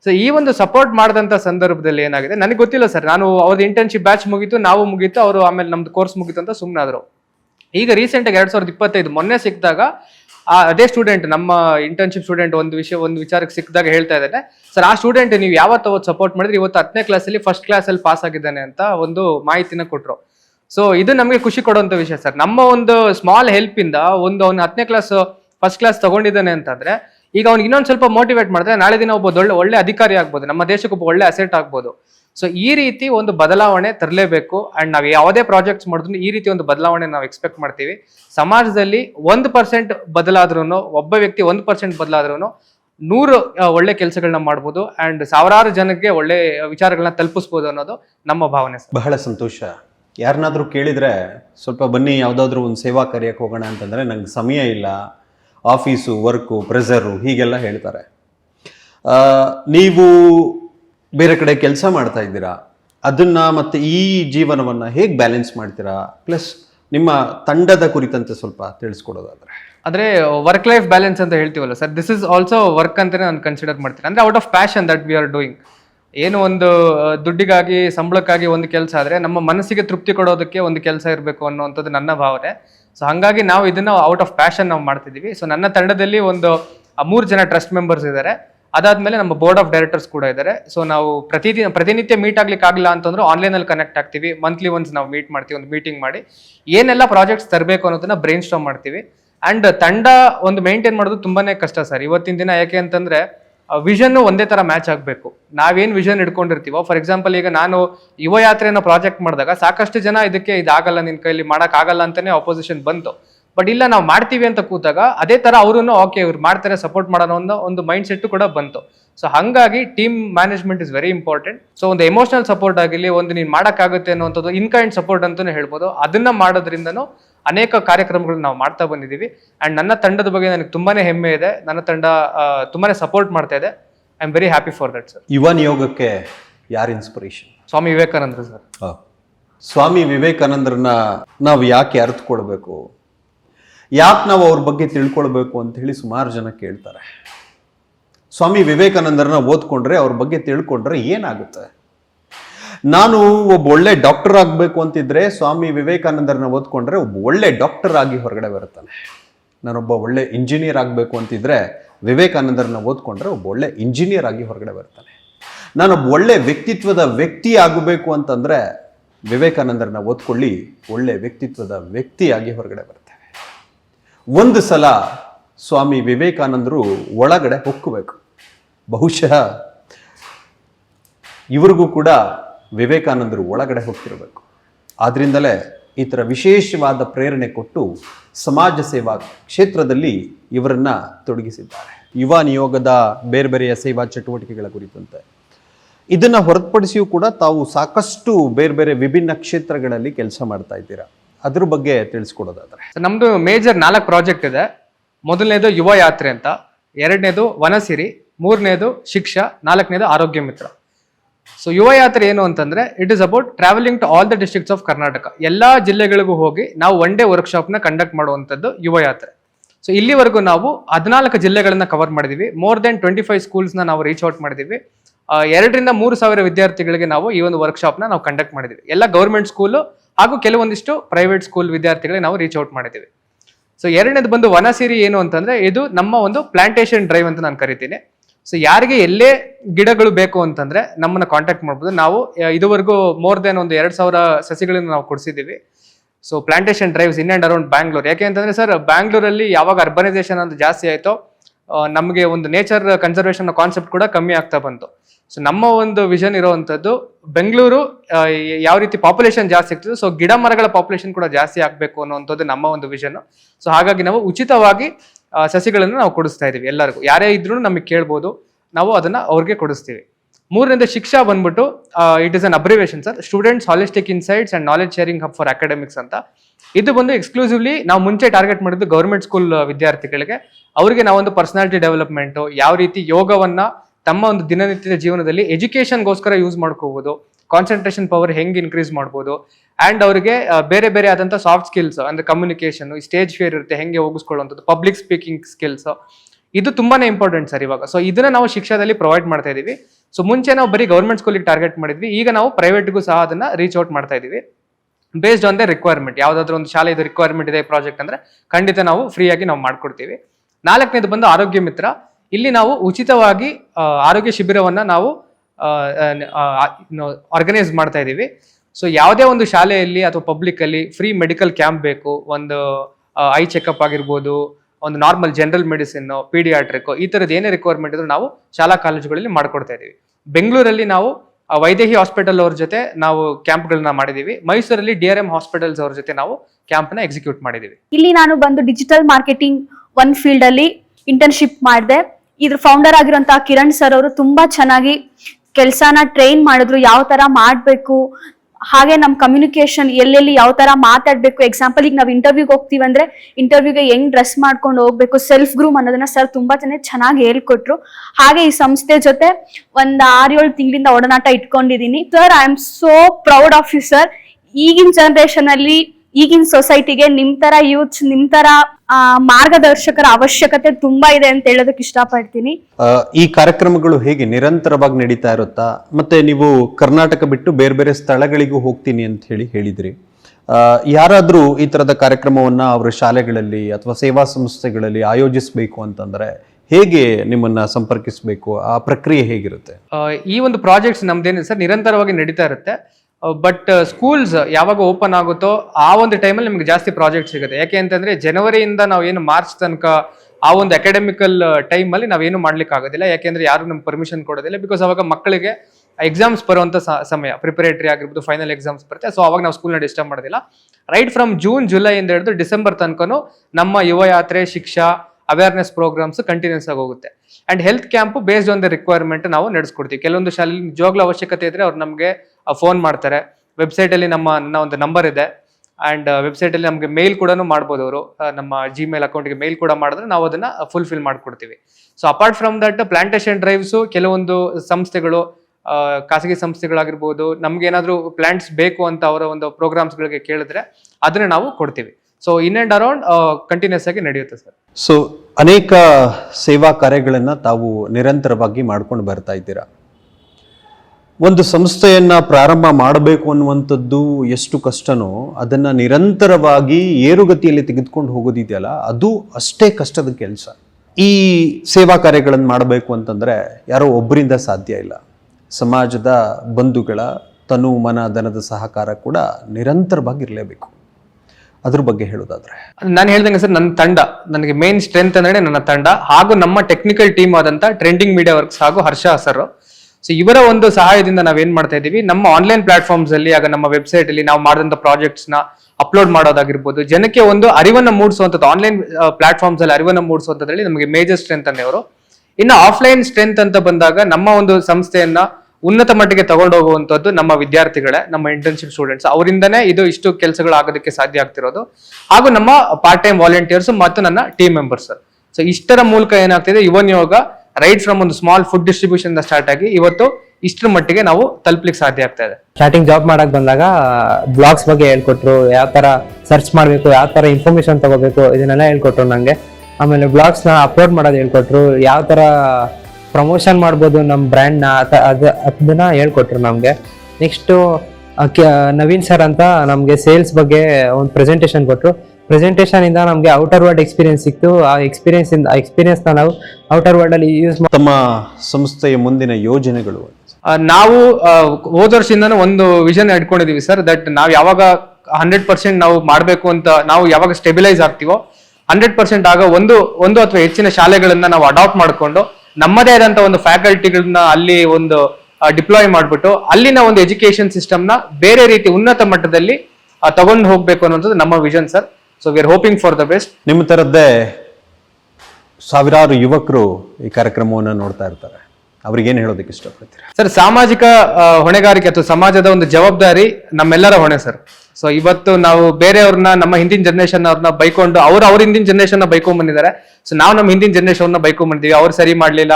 ಸೊ ಈ ಒಂದು ಸಪೋರ್ಟ್ ಮಾಡಿದಂತ ಸಂದರ್ಭದಲ್ಲಿ ಏನಾಗಿದೆ? ನನಗೆ ಗೊತ್ತಿಲ್ಲ ಸರ್ ನಾನು ಅವ್ರದ್ದು ಇಂಟರ್ನ್ಶಿಪ್ ಬ್ಯಾಚ್ ಮುಗೀತು, ನಾವು ಮುಗೀತು, ಅವರು ಆಮೇಲೆ ನಮ್ದು ಕೋರ್ಸ್ ಮುಗೀತು ಅಂತ ಸುಮ್ಮನಾದ್ರು ಈಗ ರೀಸೆಂಟ್ ಎರಡು ಸಾವಿರದ ಇಪ್ಪತ್ತೈದು ಮೊನ್ನೆ ಸಿಕ್ಕಿದಾಗ ಅದೇ ಸ್ಟೂಡೆಂಟ್ ನಮ್ಮ ಇಂಟರ್ನ್ಶಿಪ್ ಸ್ಟೂಡೆಂಟ್ ಒಂದು ವಿಷಯ, ಒಂದು ವಿಚಾರಕ್ಕೆ ಸಿಕ್ಕಿದಾಗ ಹೇಳ್ತಾ ಇದ್ದಾನೆ ಸರ್ ಆ ಸ್ಟೂಡೆಂಟ್ ನೀವು ಯಾವತ್ತು ಅವತ್ತು ಸಪೋರ್ಟ್ ಮಾಡಿದ್ರೆ ಇವತ್ತು ಹತ್ತನೇ ಕ್ಲಾಸಲ್ಲಿ ಫಸ್ಟ್ ಕ್ಲಾಸಲ್ಲಿ ಪಾಸ್ ಆಗಿದ್ದಾನೆ ಅಂತ ಒಂದು ಮಾಹಿತಿನ ಕೊಟ್ಟರು ಸೊ ಇದು ನಮಗೆ ಖುಷಿ ಕೊಡುವಂಥ ವಿಷಯ ಸರ್ ನಮ್ಮ ಒಂದು ಸ್ಮಾಲ್ ಹೆಲ್ಪಿಂದ ಒಂದು ಅವ್ನು ಹತ್ತನೇ ಕ್ಲಾಸ್ ಫಸ್ಟ್ ಕ್ಲಾಸ್ ತಗೊಂಡಿದ್ದಾನೆ ಅಂತಂದ್ರೆ ಈಗ ಅವ್ನಿಗೆ ಇನ್ನೊಂದು ಸ್ವಲ್ಪ ಮೋಟಿವೇಟ್ ಮಾಡಿದ್ರೆ ನಾಳೆ ದಿನ ಒಬ್ಬ ಒಳ್ಳೆ ಒಳ್ಳೆ ಅಧಿಕಾರಿ ಆಗ್ಬೋದು. ನಮ್ಮ ದೇಶಕ್ಕೆ ಒಬ್ಬ ಒಳ್ಳೆ ಅಸೆಟ್ ಆಗ್ಬೋದು. ಸೊ ಈ ರೀತಿ ಒಂದು ಬದಲಾವಣೆ ತರಲೇಬೇಕು. ಅಂಡ್ ನಾವು ಯಾವುದೇ ಪ್ರಾಜೆಕ್ಟ್ಸ್ ಮಾಡಿದ್ರು ಈ ರೀತಿ ಒಂದು ಬದಲಾವಣೆ ನಾವು ಎಕ್ಸ್ಪೆಕ್ಟ್ ಮಾಡ್ತೀವಿ. ಸಮಾಜದಲ್ಲಿ ಒಂದು ಪರ್ಸೆಂಟ್ ಬದಲಾದ್ರೂ ಒಬ್ಬ ವ್ಯಕ್ತಿ ಒಂದು ಪರ್ಸೆಂಟ್ ಬದಲಾದ್ರೂ ನೂರು ಒಳ್ಳೆ ಕೆಲಸಗಳನ್ನ ಮಾಡ್ಬೋದು. ಅಂಡ್ ಸಾವಿರಾರು ಜನಕ್ಕೆ ಒಳ್ಳೆ ವಿಚಾರಗಳನ್ನ ತಲುಪಿಸ್ಬೋದು ಅನ್ನೋದು ನಮ್ಮ ಭಾವನೆ ಬಹಳ ಸಂತೋಷ. ಯಾರನ್ನಾದರೂ ಕೇಳಿದ್ರೆ ಸ್ವಲ್ಪ ಬನ್ನಿ, ಯಾವುದಾದ್ರೂ ಒಂದು ಸೇವಾ ಕಾರ್ಯಕ್ಕೆ ಹೋಗೋಣ ಅಂತಂದರೆ ನಂಗೆ ಸಮಯ ಇಲ್ಲ. ಆಫೀಸು, ವರ್ಕು ಪ್ರೆಸರು ಹೀಗೆಲ್ಲ ಹೇಳ್ತಾರೆ. ನೀವು ಬೇರೆ ಕಡೆ ಕೆಲಸ ಮಾಡ್ತಾ ಇದ್ದೀರಾ? ಅದನ್ನ ಮತ್ತೆ ಈ ಜೀವನವನ್ನು ಹೇಗೆ ಬ್ಯಾಲೆನ್ಸ್ ಮಾಡ್ತೀರಾ? ಪ್ಲಸ್ ನಿಮ್ಮ ತಂಡದ ಕುರಿತಂತೆ ಸ್ವಲ್ಪ ತಿಳಿಸ್ಕೊಡೋದಾದ್ರೆ. ಅಂದ್ರೆ ವರ್ಕ್ ಲೈಫ್ ಬ್ಯಾಲೆನ್ಸ್ ಅಂತ ಹೇಳ್ತೀವಲ್ಲ sir this is also work ಅಂತಲೇ ನಾನು ಕನ್ಸಿಡರ್ ಮಾಡ್ತೀನಿ. ಅಂದ್ರೆ out of passion that we are doing ಏನು ಒಂದು ದುಡ್ಡಿಗಾಗಿ, ಸಂಬಳಕ್ಕಾಗಿ ಒಂದು ಕೆಲಸ ಆದರೆ ನಮ್ಮ ಮನಸ್ಸಿಗೆ ತೃಪ್ತಿ ಕೊಡೋದಕ್ಕೆ ಒಂದು ಕೆಲಸ ಇರಬೇಕು ಅನ್ನೋವಂಥದ್ದು ನನ್ನ ಭಾವನೆ. ಸೊ ಹಂಗಾಗಿ ನಾವು ಇದನ್ನ ಔಟ್ ಆಫ್ ಪ್ಯಾಷನ್ ನಾವು ಮಾಡ್ತಿದೀವಿ ಸೊ ನನ್ನ ತಂಡದಲ್ಲಿ ಒಂದು ಮೂರು ಜನ ಟ್ರಸ್ಟ್ ಮೆಂಬರ್ಸ್ ಇದ್ದಾರೆ. ಅದಾದ್ಮೇಲೆ ನಮ್ಮ ಬೋರ್ಡ್ ಆಫ್ ಡೈರೆಕ್ಟರ್ಸ್ ಕೂಡ ಇದ್ದಾರೆ. ಸೊ ನಾವು ಪ್ರತಿದಿನ, ಪ್ರತಿನಿತ್ಯ ಮೀಟ್ ಆಗ್ಲಿಕ್ಕೆ ಆಗಿಲ್ಲ ಅಂತಂದ್ರೆ ಆನ್ಲೈನ್ ಅಲ್ಲಿ ಕನೆಕ್ಟ್ ಆಗ್ತೀವಿ. ಮಂತ್ಲಿ ಒನ್ಸ್ ನಾವು ಮೀಟ್ ಮಾಡ್ತೀವಿ, ಒಂದು ಮೀಟಿಂಗ್ ಮಾಡಿ. ಏನೆಲ್ಲ ಪ್ರಾಜೆಕ್ಟ್ಸ್ ತರಬೇಕು ಅನ್ನೋದನ್ನ ಬ್ರೈನ್ ಸ್ಟಾಮ್ ಮಾಡ್ತೀವಿ. ಅಂಡ್ ತಂಡ ಒಂದು ಮೇಂಟೈನ್ ಮಾಡೋದು ತುಂಬಾನೇ ಕಷ್ಟ ಸರ್. ಇವತ್ತಿನ ದಿನ ಯಾಕೆ ಅಂತಂದ್ರೆ ವಿಷನ್ ಒಂದೇ ತರ ಮ್ಯಾಚ್ ಆಗಬೇಕು. ನಾವೇನ್ ವಿಷನ್ ಇಟ್ಕೊಂಡಿರ್ತೀವೋ ಫಾರ್ ಎಕ್ಸಾಂಪಲ್ ಈಗ ನಾನು ಯುವ ಯಾತ್ರೆ ಅನ್ನೋ ಪ್ರಾಜೆಕ್ಟ್ ಮಾಡಿದಾಗ ಸಾಕಷ್ಟು ಜನ ಇದಕ್ಕೆ ಇದಾಗಲ್ಲ ನಿನ್ನ ಕೈಲಿ ಮಾಡೋಕ್ಕಾಗಲ್ಲ ಅಂತಾನೆ ಅಪೋಸಿಷನ್ ಬಂತು. ಬಟ್ ಇಲ್ಲ, ನಾವು ಮಾಡ್ತೀವಿ ಅಂತ ಕೂತಾಗ ಅದೇ ತರ ಅವರನ್ನು ಓಕೆ ಇವ್ರು ಮಾಡ್ತಾರೆ ಸಪೋರ್ಟ್ ಮಾಡೋಣ ಅನ್ನೋ ಒಂದು ಮೈಂಡ್ ಸೆಟ್ ಕೂಡ ಬಂತು. ಸೊ ಹಂಗಾಗಿ team management is very important so ಒಂದು ಎಮೋಷನಲ್ ಸಪೋರ್ಟ್ ಆಗಿರಲಿ, ಒಂದು ನೀನು ಮಾಡೋಕ್ಕಾಗುತ್ತೆ ಅನ್ನೋಂಥದ್ದು ಇನ್ ಕೈಂಡ್ ಸಪೋರ್ಟ್ ಅಂತಲೇ ಹೇಳ್ಬೋದು. ಅದನ್ನ ಮಾಡೋದ್ರಿಂದನೂ ಅನೇಕ ಕಾರ್ಯಕ್ರಮಗಳನ್ನ ನಾವು ಮಾಡ್ತಾ ಬಂದಿದ್ದೀವಿ. ಆ್ಯಂಡ್ ನನ್ನ ತಂಡದ ಬಗ್ಗೆ ನನಗೆ ತುಂಬಾನೇ ಹೆಮ್ಮೆ ಇದೆ. ನನ್ನ ತಂಡ ತುಂಬಾನೇ ಸಪೋರ್ಟ್ ಮಾಡ್ತಾ ಇದೆ. I am very happy for that sir ಯುವ ನಿಯೋಗಕ್ಕೆ ಯಾರು ಇನ್ಸ್ಪಿರೇಷನ್ ಸ್ವಾಮಿ ವಿವೇಕಾನಂದರ ಸರ್ ಸ್ವಾಮಿ ವಿವೇಕಾನಂದರನ್ನ ನಾವು ಯಾಕೆ ಅರ್ಥಕೊಳ್ಬೇಕು ಯಾಕೆ ನಾವು ಅವ್ರ ಬಗ್ಗೆ ತಿಳ್ಕೊಳ್ಬೇಕು ಅಂತ ಹೇಳಿ ಸುಮಾರು ಜನ ಕೇಳ್ತಾರೆ. ಸ್ವಾಮಿ ವಿವೇಕಾನಂದರನ್ನ ಓದ್ಕೊಂಡ್ರೆ ಅವ್ರ ಬಗ್ಗೆ ತಿಳ್ಕೊಂಡ್ರೆ ಏನಾಗುತ್ತೆ? ನಾನು ಒಬ್ಬ ಒಳ್ಳೆ ಡಾಕ್ಟರ್ ಆಗಬೇಕು ಅಂತಿದ್ರೆ ಸ್ವಾಮಿ ವಿವೇಕಾನಂದರನ್ನ ಓದ್ಕೊಂಡ್ರೆ ಒಬ್ಬ ಒಳ್ಳೆ ಡಾಕ್ಟರ್ ಆಗಿ ಹೊರಗಡೆ ಬರುತ್ತಾನೆ. ನಾನೊಬ್ಬ ಒಳ್ಳೆ ಇಂಜಿನಿಯರ್ ಆಗಬೇಕು ಅಂತಿದ್ರೆ ವಿವೇಕಾನಂದರನ್ನ ಓದ್ಕೊಂಡ್ರೆ ಒಬ್ಬ ಒಳ್ಳೆ ಇಂಜಿನಿಯರ್ ಆಗಿ ಹೊರಗಡೆ ಬರ್ತಾನೆ ನಾನೊಬ್ಬ ಒಳ್ಳೆ ವ್ಯಕ್ತಿತ್ವದ ವ್ಯಕ್ತಿ ಆಗಬೇಕು ಅಂತಂದ್ರೆ ವಿವೇಕಾನಂದರನ್ನ ಓದ್ಕೊಳ್ಳಿ, ಒಳ್ಳೆ ವ್ಯಕ್ತಿತ್ವದ ವ್ಯಕ್ತಿಯಾಗಿ ಹೊರಗಡೆ ಬರ್ತೇವೆ ಒಂದು ಸಲ ಸ್ವಾಮಿ ವಿವೇಕಾನಂದರು ಒಳಗಡೆ ಹೊಕ್ಕಬೇಕು ಬಹುಶಃ ಇವ್ರಿಗೂ ಕೂಡ ವಿವೇಕಾನಂದರು ಒಳಗಡೆ ಹೋಗ್ತಿರಬೇಕು. ಆದ್ದರಿಂದಲೇ ಈ ಥರ ವಿಶೇಷವಾದ ಪ್ರೇರಣೆ ಕೊಟ್ಟು ಸಮಾಜ ಸೇವಾ ಕ್ಷೇತ್ರದಲ್ಲಿ ಇವರನ್ನು ತೊಡಗಿಸಿದ್ದಾರೆ. ಯುವ ನಿಯೋಗದ ಬೇರೆ ಬೇರೆಯ ಸೇವಾ ಚಟುವಟಿಕೆಗಳ ಕುರಿತಂತೆ. ಇದನ್ನು ಹೊರತುಪಡಿಸಿಯೂ ಕೂಡ ತಾವು ಸಾಕಷ್ಟು ಬೇರೆ ಬೇರೆ ವಿಭಿನ್ನ ಕ್ಷೇತ್ರಗಳಲ್ಲಿ ಕೆಲಸ ಮಾಡ್ತಾ ಇದ್ದೀರಾ? ಅದ್ರ ಬಗ್ಗೆ ತಿಳಿಸ್ಕೊಡೋದಾದ್ರೆ. ನಮ್ಮದು ಮೇಜರ್ ನಾಲ್ಕು ಪ್ರಾಜೆಕ್ಟ್ ಇದೆ. ಮೊದಲನೇದು ಯುವ ಯಾತ್ರೆ ಅಂತ, ಎರಡನೇದು ವನಸಿರಿ, ಮೂರನೇದು ಶಿಕ್ಷಾ, ನಾಲ್ಕನೇದು ಆರೋಗ್ಯ ಮಿತ್ರ. ಸೊ ಯುವ ಯಾತ್ರೆ ಏನು ಅಂತಂದ್ರೆ it is about traveling to all the districts of Karnataka ಎಲ್ಲಾ ಜಿಲ್ಲೆಗಳಿಗೂ ಹೋಗಿ ನಾವು ಒನ್ ಡೇ ವರ್ಕ್ಶಾಪ್ನ ಕಂಡಕ್ಟ್ ಮಾಡುವಂತದ್ದು ಯುವ ಯಾತ್ರೆ. ಸೊ ಇಲ್ಲಿವರೆಗೂ ನಾವು ಹದಿನಾಲ್ಕು ಜಿಲ್ಲೆಗಳನ್ನ ಕವರ್ ಮಾಡಿದೀವಿ. ಮೋರ್ ದೆನ್ ಟ್ವೆಂಟಿ ಫೈವ್ ಸ್ಕೂಲ್ಸ್ನ ನಾವು ರೀಚ್ ಔಟ್ ಮಾಡಿದೀವಿ. ಎರಡರಿಂದ ಮೂರು ಸಾವಿರ ವಿದ್ಯಾರ್ಥಿಗಳಿಗೆ ನಾವು ಈ ಒಂದು ವರ್ಕ್ಶಾಪ್ನ ನಾವು ಕಂಡಕ್ಟ್ ಮಾಡಿದೀವಿ. ಎಲ್ಲ ಗೌರ್ಮೆಂಟ್ ಸ್ಕೂಲು ಹಾಗೂ ಕೆಲವೊಂದಿಷ್ಟು ಪ್ರೈವೇಟ್ ಸ್ಕೂಲ್ ವಿದ್ಯಾರ್ಥಿಗಳಿಗೆ ನಾವು ರೀಚ್ ಔಟ್ ಮಾಡಿದೀವಿ. ಸೊ ಎರಡನೇದು ಬಂದು ವನಸಿರಿ ಏನು ಅಂತಂದ್ರೆ, ಇದು ನಮ್ಮ ಒಂದು ಪ್ಲಾಂಟೇಶನ್ ಡ್ರೈವ್ ಅಂತ ನಾನು ಕರಿತೀನಿ. ಸೊ ಯಾರಿಗೆ ಎಲ್ಲೇ ಗಿಡಗಳು ಬೇಕು ಅಂತಂದ್ರೆ ನಮ್ಮನ್ನ ಕಾಂಟ್ಯಾಕ್ಟ್ ಮಾಡ್ಬೋದು. ನಾವು ಇದುವರೆಗೂ ಮೋರ್ ದೆನ್ ಒಂದು ಎರಡು ಸಾವಿರ ಸಸಿಗಳನ್ನು ನಾವು ಕೊಡಿಸಿದ್ದೀವಿ. So plantation drives in and around Bangalore ಯಾಕೆ ಅಂತಂದ್ರೆ ಸರ್ ಬ್ಯಾಂಗ್ಳೂರಲ್ಲಿ ಯಾವಾಗ ಅರ್ಬನೈಸೇಷನ್ ಅಂತ ಜಾಸ್ತಿ ಆಯ್ತೋ ನಮಗೆ ಒಂದು ನೇಚರ್ ಕನ್ಸರ್ವೇಷನ್ ಕಾನ್ಸೆಪ್ಟ್ ಕೂಡ ಕಮ್ಮಿ ಆಗ್ತಾ ಬಂತು. ಸೊ ನಮ್ಮ ಒಂದು ವಿಷನ್ ಇರುವಂತದ್ದು ಬೆಂಗಳೂರು ಯಾವ ರೀತಿ ಪಾಪ್ಯುಲೇಷನ್ ಜಾಸ್ತಿ ಆಗ್ತದೆ. ಸೊ ಗಿಡ ಮರಗಳ ಪಾಪ್ಯುಲೇಷನ್ ಕೂಡ ಜಾಸ್ತಿ ಆಗಬೇಕು ಅನ್ನುವಂಥದ್ದು ನಮ್ಮ ಒಂದು ವಿಷನ್ ಸೊ ಹಾಗಾಗಿ ನಾವು ಉಚಿತವಾಗಿ ಸಸಿಗಳನ್ನು ನಾವು ಕೊಡಿಸ್ತಾ ಇದ್ದೀವಿ ಎಲ್ಲರಿಗೂ. ಯಾರೇ ಇದ್ರೂ ನಮಗೆ ಕೇಳ್ಬೋದು. ನಾವು ಅದನ್ನ ಅವ್ರಿಗೆ ಕೊಡಿಸ್ತೀವಿ. ಮೂರನೇದು ಶಿಕ್ಷಾ ಬಂದ್ಬಿಟ್ಟು it is an abbreviation sir students holistic insights and knowledge sharing hub for academics ಅಂತ. ಇದು ಬಂದು ಎಕ್ಸ್ಕ್ಲೂಸಿವ್ಲಿ ನಾವು ಮುಂಚೆ ಟಾರ್ಗೆಟ್ ಮಾಡಿದ್ದು ಗೌರ್ಮೆಂಟ್ ಸ್ಕೂಲ್ ವಿದ್ಯಾರ್ಥಿಗಳಿಗೆ. ಅವರಿಗೆ ನಾವೊಂದು ಪರ್ಸನಾಲಿಟಿ ಡೆವಲಪ್ಮೆಂಟ್ ಯಾವ ರೀತಿ ಯೋಗವನ್ನ ತಮ್ಮ ಒಂದು ದಿನನಿತ್ಯದ ಜೀವನದಲ್ಲಿ ಎಜುಕೇಶನ್ಗೋಸ್ಕರ ಯೂಸ್ ಮಾಡ್ಕೋಬಹುದು ಕಾನ್ಸಂಟ್ರೇಷನ್ ಪವರ್ ಹೆಂಗೆ ಇನ್ಕ್ರೀಸ್ ಮಾಡ್ಬೋದು? ಅಂಡ್ ಅವರಿಗೆ ಬೇರೆ ಬೇರೆ ಆದಂಥ ಸಾಫ್ಟ್ ಸ್ಕಿಲ್ಸ್ ಅಂದ್ರೆ ಕಮ್ಯುನಿಕೇಶನ್ ಸ್ಟೇಜ್ ಫೇರ್ ಇರುತ್ತೆ, ಹೆಂಗೆ ಹೋಗಿಸ್ಕೊಳ್ಳುವಂಥದ್ದು ಪಬ್ಲಿಕ್ ಸ್ಪೀಕಿಂಗ್ ಸ್ಕಿಲ್ಸ್ ಇದು ತುಂಬಾನೇ ಇಂಪಾರ್ಟೆಂಟ್ ಸರ್ ಇವಾಗ. ಸೊ ಇದನ್ನ ನಾವು ಶಿಕ್ಷಣದಲ್ಲಿ ಪ್ರೊವೈಡ್ ಮಾಡ್ತಾ ಇದೀವಿ. ಸೊ ಮುಂಚೆ ನಾವು ಬರೀ ಗೌರ್ಮೆಂಟ್ ಸ್ಕೂಲಿಗೆ ಟಾರ್ಗೆಟ್ ಮಾಡಿದ್ವಿ. ಈಗ ನಾವು ಪ್ರೈವೇಟ್ಗೂ ಸಹ ಅದನ್ನ ರೀಚ್ ಔಟ್ ಮಾಡ್ತಾ ಇದೀವಿ. ಬೇಸ್ಡ್ ಆನ್ ದ ರಿಕ್ವೈರ್ಮೆಂಟ್ ಯಾವ್ದಾದ್ರು ಒಂದು ಶಾಲೆ ಇದು ರಿಕ್ವೈರ್ಮೆಂಟ್ ಇದೆ ಪ್ರಾಜೆಕ್ಟ್ ಅಂದ್ರೆ, ಖಂಡಿತ ನಾವು ಫ್ರೀಯಾಗಿ ನಾವು ಮಾಡ್ಕೊಡ್ತೀವಿ. ನಾಲ್ಕನೇದು ಬಂದು ಆರೋಗ್ಯ ಮಿತ್ರ. ಇಲ್ಲಿ ನಾವು ಉಚಿತವಾಗಿ ಆರೋಗ್ಯ ಶಿಬಿರವನ್ನ ನಾವು ಆರ್ಗನೈಸ್ ಮಾಡ್ತಾ ಇದ್ದೀವಿ ಸೊ ಯಾವುದೇ ಒಂದು ಶಾಲೆಯಲ್ಲಿ ಅಥವಾ ಪಬ್ಲಿಕ್ ಅಲ್ಲಿ ಫ್ರೀ ಮೆಡಿಕಲ್ ಕ್ಯಾಂಪ್ ಬೇಕು, ಒಂದು ಐ ಚೆಕಪ್ ಆಗಿರ್ಬೋದು, ಒಂದು ನಾರ್ಮಲ್ ಜನರಲ್ ಮೆಡಿಸಿನ್ ಪೀಡಿಯಾಟ್ರಿಕ್ ಈ ಥರದ್ದು ಏನೇ ರಿಕ್ವೈರ್ಮೆಂಟ್ ಇದ್ರೂ ನಾವು ಶಾಲಾ ಕಾಲೇಜುಗಳಲ್ಲಿ ಮಾಡ್ಕೊಡ್ತಾ ಇದೀವಿ. ಬೆಂಗಳೂರಲ್ಲಿ ನಾವು ವೈದೇಹಿ ಹಾಸ್ಪಿಟಲ್ ಅವ್ರ ಜೊತೆ ನಾವು ಕ್ಯಾಂಪ್ಗಳನ್ನ ಮಾಡಿದೀವಿ. ಮೈಸೂರಲ್ಲಿ ಡಿ ಆರ್ ಎಂ ಹಾಸ್ಪಿಟಲ್ಸ್ ಅವ್ರ ಜೊತೆ ನಾವು ಕ್ಯಾಂಪ್ನ ಎಕ್ಸಿಕ್ಯೂಟ್ ಮಾಡಿದೀವಿ. ಇಲ್ಲಿ ನಾನು ಬಂದು ಡಿಜಿಟಲ್ ಮಾರ್ಕೆಟಿಂಗ್ ಒನ್ ಫೀಲ್ಡ್ ಅಲ್ಲಿ ಇಂಟರ್ನ್ಶಿಪ್ ಮಾಡಿದೆ. ಇದ್ರ ಫೌಂಡರ್ ಆಗಿರುವಂತಹ ಕಿರಣ್ ಸರ್ ಅವರು ತುಂಬಾ ಚೆನ್ನಾಗಿ ಕೆಲಸನ ಟ್ರೈನ್ ಮಾಡಿದ್ರು, ಯಾವ ತರ ಮಾಡ್ಬೇಕು, ಹಾಗೆ ನಮ್ಮ ಕಮ್ಯುನಿಕೇಶನ್ ಎಲ್ಲೆಲ್ಲಿ ಯಾವ ತರ ಮಾತಾಡ್ಬೇಕು. ಎಕ್ಸಾಂಪಲ್ ಈಗ ನಾವು ಇಂಟರ್ವ್ಯೂಗೆ ಹೋಗ್ತೀವಿ ಅಂದ್ರೆ ಇಂಟರ್ವ್ಯೂಗೆ ಹೆಂಗ್ ಡ್ರೆಸ್ ಮಾಡ್ಕೊಂಡು ಹೋಗ್ಬೇಕು ಸೆಲ್ಫ್ ಗ್ರೂಮ್ ಅನ್ನೋದನ್ನ ಸರ್ ತುಂಬಾ ಚೆನ್ನಾಗಿ ಚೆನ್ನಾಗಿ ಹೇಳ್ಕೊಟ್ರು. ಹಾಗೆ ಈ ಸಂಸ್ಥೆ ಜೊತೆ ಒಂದ್ ಆರ್ ಏಳು ತಿಂಗಳಿಂದ ಒಡನಾಟ ಇಟ್ಕೊಂಡಿದೀನಿ. Sir I am so proud of you sir ಈಗಿನ ಜನರೇಷನ್ ಅಲ್ಲಿ ಈಗಿನ ಸೊಸೈಟಿಗೆ ನಿಮ್ ತರ ಯೂತ್ ನಿಮ್ ತರ ಆ, ಮಾರ್ಗದರ್ಶಕರ ಅವಶ್ಯಕತೆ ತುಂಬಾ ಇದೆ ಅಂತ ಹೇಳೋದಕ್ಕೆ ಇಷ್ಟಪಡ್ತೀನಿ. ಈ ಕಾರ್ಯಕ್ರಮಗಳು ಹೇಗೆ ನಿರಂತರವಾಗಿ ನಡೀತಾ ಇರುತ್ತಾ ಮತ್ತೆ ನೀವು ಕರ್ನಾಟಕ ಬಿಟ್ಟು ಬೇರೆ ಬೇರೆ ಸ್ಥಳಗಳಿಗೂ ಹೋಗ್ತೀನಿ ಅಂತ ಹೇಳಿ ಹೇಳಿದ್ರಿ. ಯಾರಾದರೂ ಯಾರಾದ್ರೂ ಈ ತರದ ಕಾರ್ಯಕ್ರಮವನ್ನ ಅವರ ಶಾಲೆಗಳಲ್ಲಿ ಅಥವಾ ಸೇವಾ ಸಂಸ್ಥೆಗಳಲ್ಲಿ ಆಯೋಜಿಸಬೇಕು ಅಂತಂದ್ರೆ ಹೇಗೆ ನಿಮ್ಮನ್ನ ಸಂಪರ್ಕಿಸಬೇಕು ಆ ಪ್ರಕ್ರಿಯೆ ಹೇಗಿರುತ್ತೆ? ಆ, ಈ ಒಂದು ಪ್ರಾಜೆಕ್ಟ್ಸ್ ನಮ್ದೇನಿದೆ ಸರ್ ನಿರಂತರವಾಗಿ ನಡೀತಾ ಇರುತ್ತೆ. ಬಟ್ ಸ್ಕೂಲ್ಸ್ ಯಾವಾಗ ಓಪನ್ ಆಗುತ್ತೋ ಆ ಒಂದು ಟೈಮಲ್ಲಿ ನಿಮ್ಗೆ ಜಾಸ್ತಿ ಪ್ರಾಜೆಕ್ಟ್ ಸಿಗುತ್ತೆ. ಯಾಕೆ ಅಂತಂದ್ರೆ ಜನವರಿಯಿಂದ ನಾವು ಏನು ಮಾರ್ಚ್ ತನಕ ಆ ಒಂದು ಅಕಾಡೆಮಿಕಲ್ ಟೈಮಲ್ಲಿ ನಾವೇನು ಮಾಡ್ಲಿಕ್ಕೆ ಆಗೋದಿಲ್ಲ ಯಾಕೆಂದ್ರೆ ಯಾರು ನಮ್ಗೆ ಪರ್ಮಿಷನ್ ಕೊಡೋದಿಲ್ಲ ಬಿಕಾಸ್ ಅವಾಗ ಮಕ್ಕಳಿಗೆ ಎಕ್ಸಾಮ್ಸ್ ಬರುವಂತ ಸಮಯ ಪ್ರಿಪರೇಟರಿ ಆಗಿರ್ಬೋದು ಫೈನಲ್ ಎಕ್ಸಾಮ್ಸ್ ಬರುತ್ತೆ. ಸೊ ಅವಾಗ ನಾವು ಸ್ಕೂಲ್ನ ಡಿಸ್ಟರ್ಬ್ ಮಾಡೋದಿಲ್ಲ. ರೈಟ್ ಫ್ರಮ್ ಜೂನ್ ಜುಲೈ ಇಂದ ಹಿಡಿದು ಡಿಸೆಂಬರ್ ತನಕನೂ ನಮ್ಮ ಯುವ ಯಾತ್ರೆ, ಶಿಕ್ಷಾ ಅವೇರ್ನೆಸ್ ಪ್ರೋಗ್ರಾಮ್ಸ್ ಕಂಟಿನ್ಯೂಸ್ ಆಗಿ ಹೋಗುತ್ತೆ. And health camp based on the requirement ನಾವು ನಡೆಸ್ಕೊಡ್ತೀವಿ. ಕೆಲವೊಂದು ಶಾಲೆಯಲ್ಲಿ ನಿಜವಾಗ್ಲೂ ಅವಶ್ಯಕತೆ ಇದ್ರೆ ಅವ್ರು ನಮಗೆ ಫೋನ್ ಮಾಡ್ತಾರೆ. ವೆಬ್ಸೈಟ್ ಅಲ್ಲಿ ನಮ್ಮ, ನನ್ನ ಒಂದು ನಂಬರ್ ಇದೆ. ಅಂಡ್ ವೆಬ್ಸೈಟ್ ಅಲ್ಲಿ ನಮಗೆ ಮೇಲ್ ಕೂಡ ಮಾಡ್ಬೋದು ಅವರು. ನಮ್ಮ ಜಿಮೇಲ್ ಅಕೌಂಟ್ಗೆ ಮೇಲ್ ಕೂಡ ಮಾಡಿದ್ರೆ ನಾವು ಅದನ್ನ ಫುಲ್ಫಿಲ್ ಮಾಡ್ಕೊಡ್ತೀವಿ. So apart from that plantation drives ಕೆಲವೊಂದು ಸಂಸ್ಥೆಗಳು ಖಾಸಗಿ ಸಂಸ್ಥೆಗಳಾಗಿರ್ಬೋದು, ನಮ್ಗೆ ಏನಾದ್ರು ಪ್ಲಾಂಟ್ಸ್ ಬೇಕು ಅಂತ ಅವರ ಒಂದು ಪ್ರೋಗ್ರಾಮ್ಸ್ಗಳಿಗೆ ಕೇಳಿದ್ರೆ ಅದನ್ನ ನಾವು ಕೊಡ್ತೀವಿ. So in and around continues ಆಗಿ ನಡೆಯುತ್ತೆ ಸರ್. ಸೊ ಅನೇಕ ಸೇವಾ ಕಾರ್ಯಗಳನ್ನ ತಾವು ನಿರಂತರವಾಗಿ ಮಾಡ್ಕೊಂಡು ಬರ್ತಾ ಇದ್ದೀರಾ? ಒಂದು ಸಂಸ್ಥೆಯನ್ನು ಪ್ರಾರಂಭ ಮಾಡಬೇಕು ಅನ್ನುವಂಥದ್ದು ಎಷ್ಟು ಕಷ್ಟನೋ ಅದನ್ನ ನಿರಂತರವಾಗಿ ಏರುಗತಿಯಲ್ಲಿ ತೆಗೆದುಕೊಂಡು ಹೋಗೋದಿದೆಯಲ್ಲ, ಅದು ಅಷ್ಟೇ ಕಷ್ಟದ ಕೆಲಸ. ಈ ಸೇವಾ ಕಾರ್ಯಗಳನ್ನು ಮಾಡಬೇಕು ಅಂತಂದ್ರೆ ಯಾರೋ ಒಬ್ಬರಿಂದ ಸಾಧ್ಯ ಇಲ್ಲ. ಸಮಾಜದ ಬಂಧುಗಳ ತನು ಮನ ಧನದ ಸಹಕಾರ ಕೂಡ ನಿರಂತರವಾಗಿ ಇರಲೇಬೇಕು ಅದ್ರ ಬಗ್ಗೆ ಹೇಳೋದಾದ್ರೆ. ನಾನು ಹೇಳ್ದಂಗೆ ಸರ್, ನನ್ನ ತಂಡ, ನನಗೆ ಮೇನ್ ಸ್ಟ್ರೆಂತ್ ಅಂದ್ರೆ ನನ್ನ ತಂಡ, ಹಾಗೂ ನಮ್ಮ ಟೆಕ್ನಿಕಲ್ ಟೀಮ್ ಆದಂತ ಟ್ರೆಂಡಿಂಗ್ ಮೀಡಿಯಾ ವರ್ಕ್ಸ್ ಹಾಗೂ ಹರ್ಷ ಸರ್. ಸೊ ಇವರ ಒಂದು ಸಹಾಯದಿಂದ ನಾವೇನ್ ಮಾಡ್ತಾ ಇದ್ದೀವಿ? ನಮ್ಮ ಆನ್ಲೈನ್ ಪ್ಲಾಟ್ಫಾರ್ಮ್ಸ್ ಅಲ್ಲಿ, ಆಗ ನಮ್ಮ ವೆಬ್ಸೈಟ್ ಅಲ್ಲಿ ನಾವು ಮಾಡಿದಂತ ಪ್ರಾಜೆಕ್ಟ್ಸ್ನ ಅಪ್ಲೋಡ್ ಮಾಡೋದಾಗಿರ್ಬೋದು. ಜನಕ್ಕೆ ಒಂದು ಅರಿವನ್ನ ಮೂಡಿಸುವಂಥದ್ದು ಆನ್ಲೈನ್ ಪ್ಲಾಟ್ಫಾರ್ಮ್ಸ್ ಅಲ್ಲಿ ಅರಿವನ್ನ ಮೂಡಿಸುವಂಥದ್ರಲ್ಲಿ ನಮಗೆ ಮೇಜರ್ ಸ್ಟ್ರೆಂತ್ ಅವರು. ಇನ್ನು ಆಫ್ಲೈನ್ ಸ್ಟ್ರೆಂತ್ ಅಂತ ಬಂದಾಗ ನಮ್ಮ ಒಂದು ಸಂಸ್ಥೆಯನ್ನ ಉನ್ನತ ಮಟ್ಟಿಗೆ ತಗೊಂಡು ಹೋಗುವಂತದ್ದು ನಮ್ಮ ವಿದ್ಯಾರ್ಥಿಗಳೇ, ನಮ್ಮ ಇಂಟರ್ನ್ಶಿಪ್ ಸ್ಟೂಡೆಂಟ್ಸ್ ಅವರಿಂದನೇ ಇದು ಇಷ್ಟು ಕೆಲಸಗಳು ಆಗೋದಕ್ಕೆ ಸಾಧ್ಯ ಆಗ್ತಿರೋದು. ಹಾಗೂ ನಮ್ಮ ಪಾರ್ಟ್ ಟೈಮ್ ವಾಲಂಟಿಯರ್ಸ್ ಮತ್ತು ನನ್ನ ಟೀಮ್ ಮೆಂಬರ್ಸ್ ಸೊ ಇಷ್ಟರ ಮೂಲಕ ಏನಾಗ್ತಿದೆ? ಯುವ ನಿಯೋಗ ರೈಟ್ ಫ್ರಮ್ ಒಂದು ಸ್ಮಾಲ್ ಫುಡ್ ಡಿಸ್ಟ್ರಿಬ್ಯೂಷನ್ ಸ್ಟಾರ್ಟ್ ಆಗಿ ಇವತ್ತು ಇಷ್ಟರ ಮಟ್ಟಿಗೆ ನಾವು ತಲುಪಲಿಕ್ಕೆ ಸಾಧ್ಯ ಆಗ್ತಾ ಇದೆ. ಸ್ಟಾರ್ಟಿಂಗ್ ಜಾಬ್ ಮಾಡಕ್ ಬಂದಾಗ ಬ್ಲಾಗ್ಸ್ ಬಗ್ಗೆ ಹೇಳ್ಕೊಟ್ರು, ಯಾವ ತರ ಸರ್ಚ್ ಮಾಡಬೇಕು, ಯಾವ ತರ ಇನ್ಫಾರ್ಮೇಶನ್ ತಗೋಬೇಕು, ಇದನ್ನೆಲ್ಲ ಹೇಳ್ಕೊಟ್ರು ನಂಗೆ. ಆಮೇಲೆ ಬ್ಲಾಗ್ಸ್ನ ಅಪ್ಲೋಡ್ ಮಾಡೋದು ಹೇಳ್ಕೊಟ್ರು, ಯಾವ ತರ ಪ್ರಮೋಷನ್ ಮಾಡ್ಬೋದು ನಮ್ಮ ಬ್ರ್ಯಾಂಡ್ನ ಅದ- ಅದ- ಅದನ್ನ ಹೇಳ್ಕೊಟ್ರು ನಮ್ಗೆ. ನೆಕ್ಸ್ಟ್ ನವೀನ್ ಸರ್ ಅಂತ ನಮ್ಗೆ ಸೇಲ್ಸ್ ಬಗ್ಗೆ ಒಂದು ಪ್ರೆಸೆಂಟೇಶನ್ ಕೊಟ್ರು. ಪ್ರೆಸೆಂಟೇಷನ್ ಇಂದ ನಮಗೆ ಔಟರ್ ವರ್ಲ್ಡ್ ಎಕ್ಸ್ಪೀರಿಯನ್ಸ್ ಸಿಕ್ತು. ಆ ಎಕ್ಸ್ಪೀರಿಯನ್ಸ್ ಇಂದ ಎಕ್ಸ್ಪೀರಿಯನ್ಸ್ ನಾವು ಔಟರ್ ವರ್ಲ್ಡ್ ಅಲ್ಲಿ ಯೂಸ್ ತಮ್ಮ ಸಂಸ್ಥೆಯ ಮುಂದಿನ ಯೋಜನೆಗಳು ಆ, ನಾವು ಆ, ಹೋದ ವರ್ಷದಿಂದನೂ ಒಂದು ವಿಷನ್ ಇಟ್ಕೊಂಡಿದೀವಿ ಸರ್ ದಟ್ ನಾವು ಯಾವಾಗ ಹಂಡ್ರೆಡ್ ಪರ್ಸೆಂಟ್ ನಾವು ಮಾಡಬೇಕು ಅಂತ ನಾವು ಯಾವಾಗ ಸ್ಟೆಬಿಲೈಸ್ ಆಗ್ತೀವೋ ಹಂಡ್ರೆಡ್ ಪರ್ಸೆಂಟ್ ಆಗ ಒಂದು ಒಂದು ಅಥವಾ ಹೆಚ್ಚಿನ ಶಾಲೆಗಳನ್ನ ನಾವು ಅಡಾಪ್ಟ್ ಮಾಡಿಕೊಂಡು ನಮ್ಮದೇ ಆದಂತ ಒಂದು ಫ್ಯಾಕಲ್ಟಿಗಳನ್ನ ಅಲ್ಲಿ ಒಂದು ಡಿಪ್ಲಾಯ್ ಮಾಡ್ಬಿಟ್ಟು ಅಲ್ಲಿನ ಒಂದು ಎಜುಕೇಶನ್ ಸಿಸ್ಟಮ್ನ ಬೇರೆ ರೀತಿ ಉನ್ನತ ಮಟ್ಟದಲ್ಲಿ ತಗೊಂಡು ಹೋಗ್ಬೇಕು ಅನ್ನೋದು ನಮ್ಮ vision sir so we are hoping for the best ನಿಮ್ಮ ಥರದ್ದೇ ಸಾವಿರಾರು ಯುವಕರು ಈ ಕಾರ್ಯಕ್ರಮವನ್ನು ನೋಡ್ತಾ ಇರ್ತಾರೆ. ಅವ್ರಿಗೆ ಏನು ಹೇಳೋದಕ್ಕೆ ಇಷ್ಟಪಡ್ತೀರಾ? ಸರ್ ಸಾಮಾಜಿಕ ಹೊಣೆಗಾರಿಕೆ ಅಥವಾ ಸಮಾಜದ ಒಂದು ಜವಾಬ್ದಾರಿ ನಮ್ಮೆಲ್ಲರ ಹೊಣೆ ಸರ್ ಸೊ ಇವತ್ತು ನಾವು ಬೇರೆಯವ್ರನ್ನ ನಮ್ಮ ಹಿಂದಿನ ಜನರೇಷನ್ ಅವ್ರನ್ನ ಬೈಕೊಂಡು ಅವ್ರು ಅವ್ರ ಹಿಂದಿನ ಜನರೇಷನ್ ಬೈಕೊಂಡ್ ಬಂದಿದ್ದಾರೆ. ಸೊ ನಾವು ನಮ್ಮ ಹಿಂದಿನ ಜನರೇಷನ್ ಬೈಕೊಂಡ್ ಬಂದಿದ್ದೀವಿ. ಅವ್ರು ಸರಿ ಮಾಡ್ಲಿಲ್ಲ.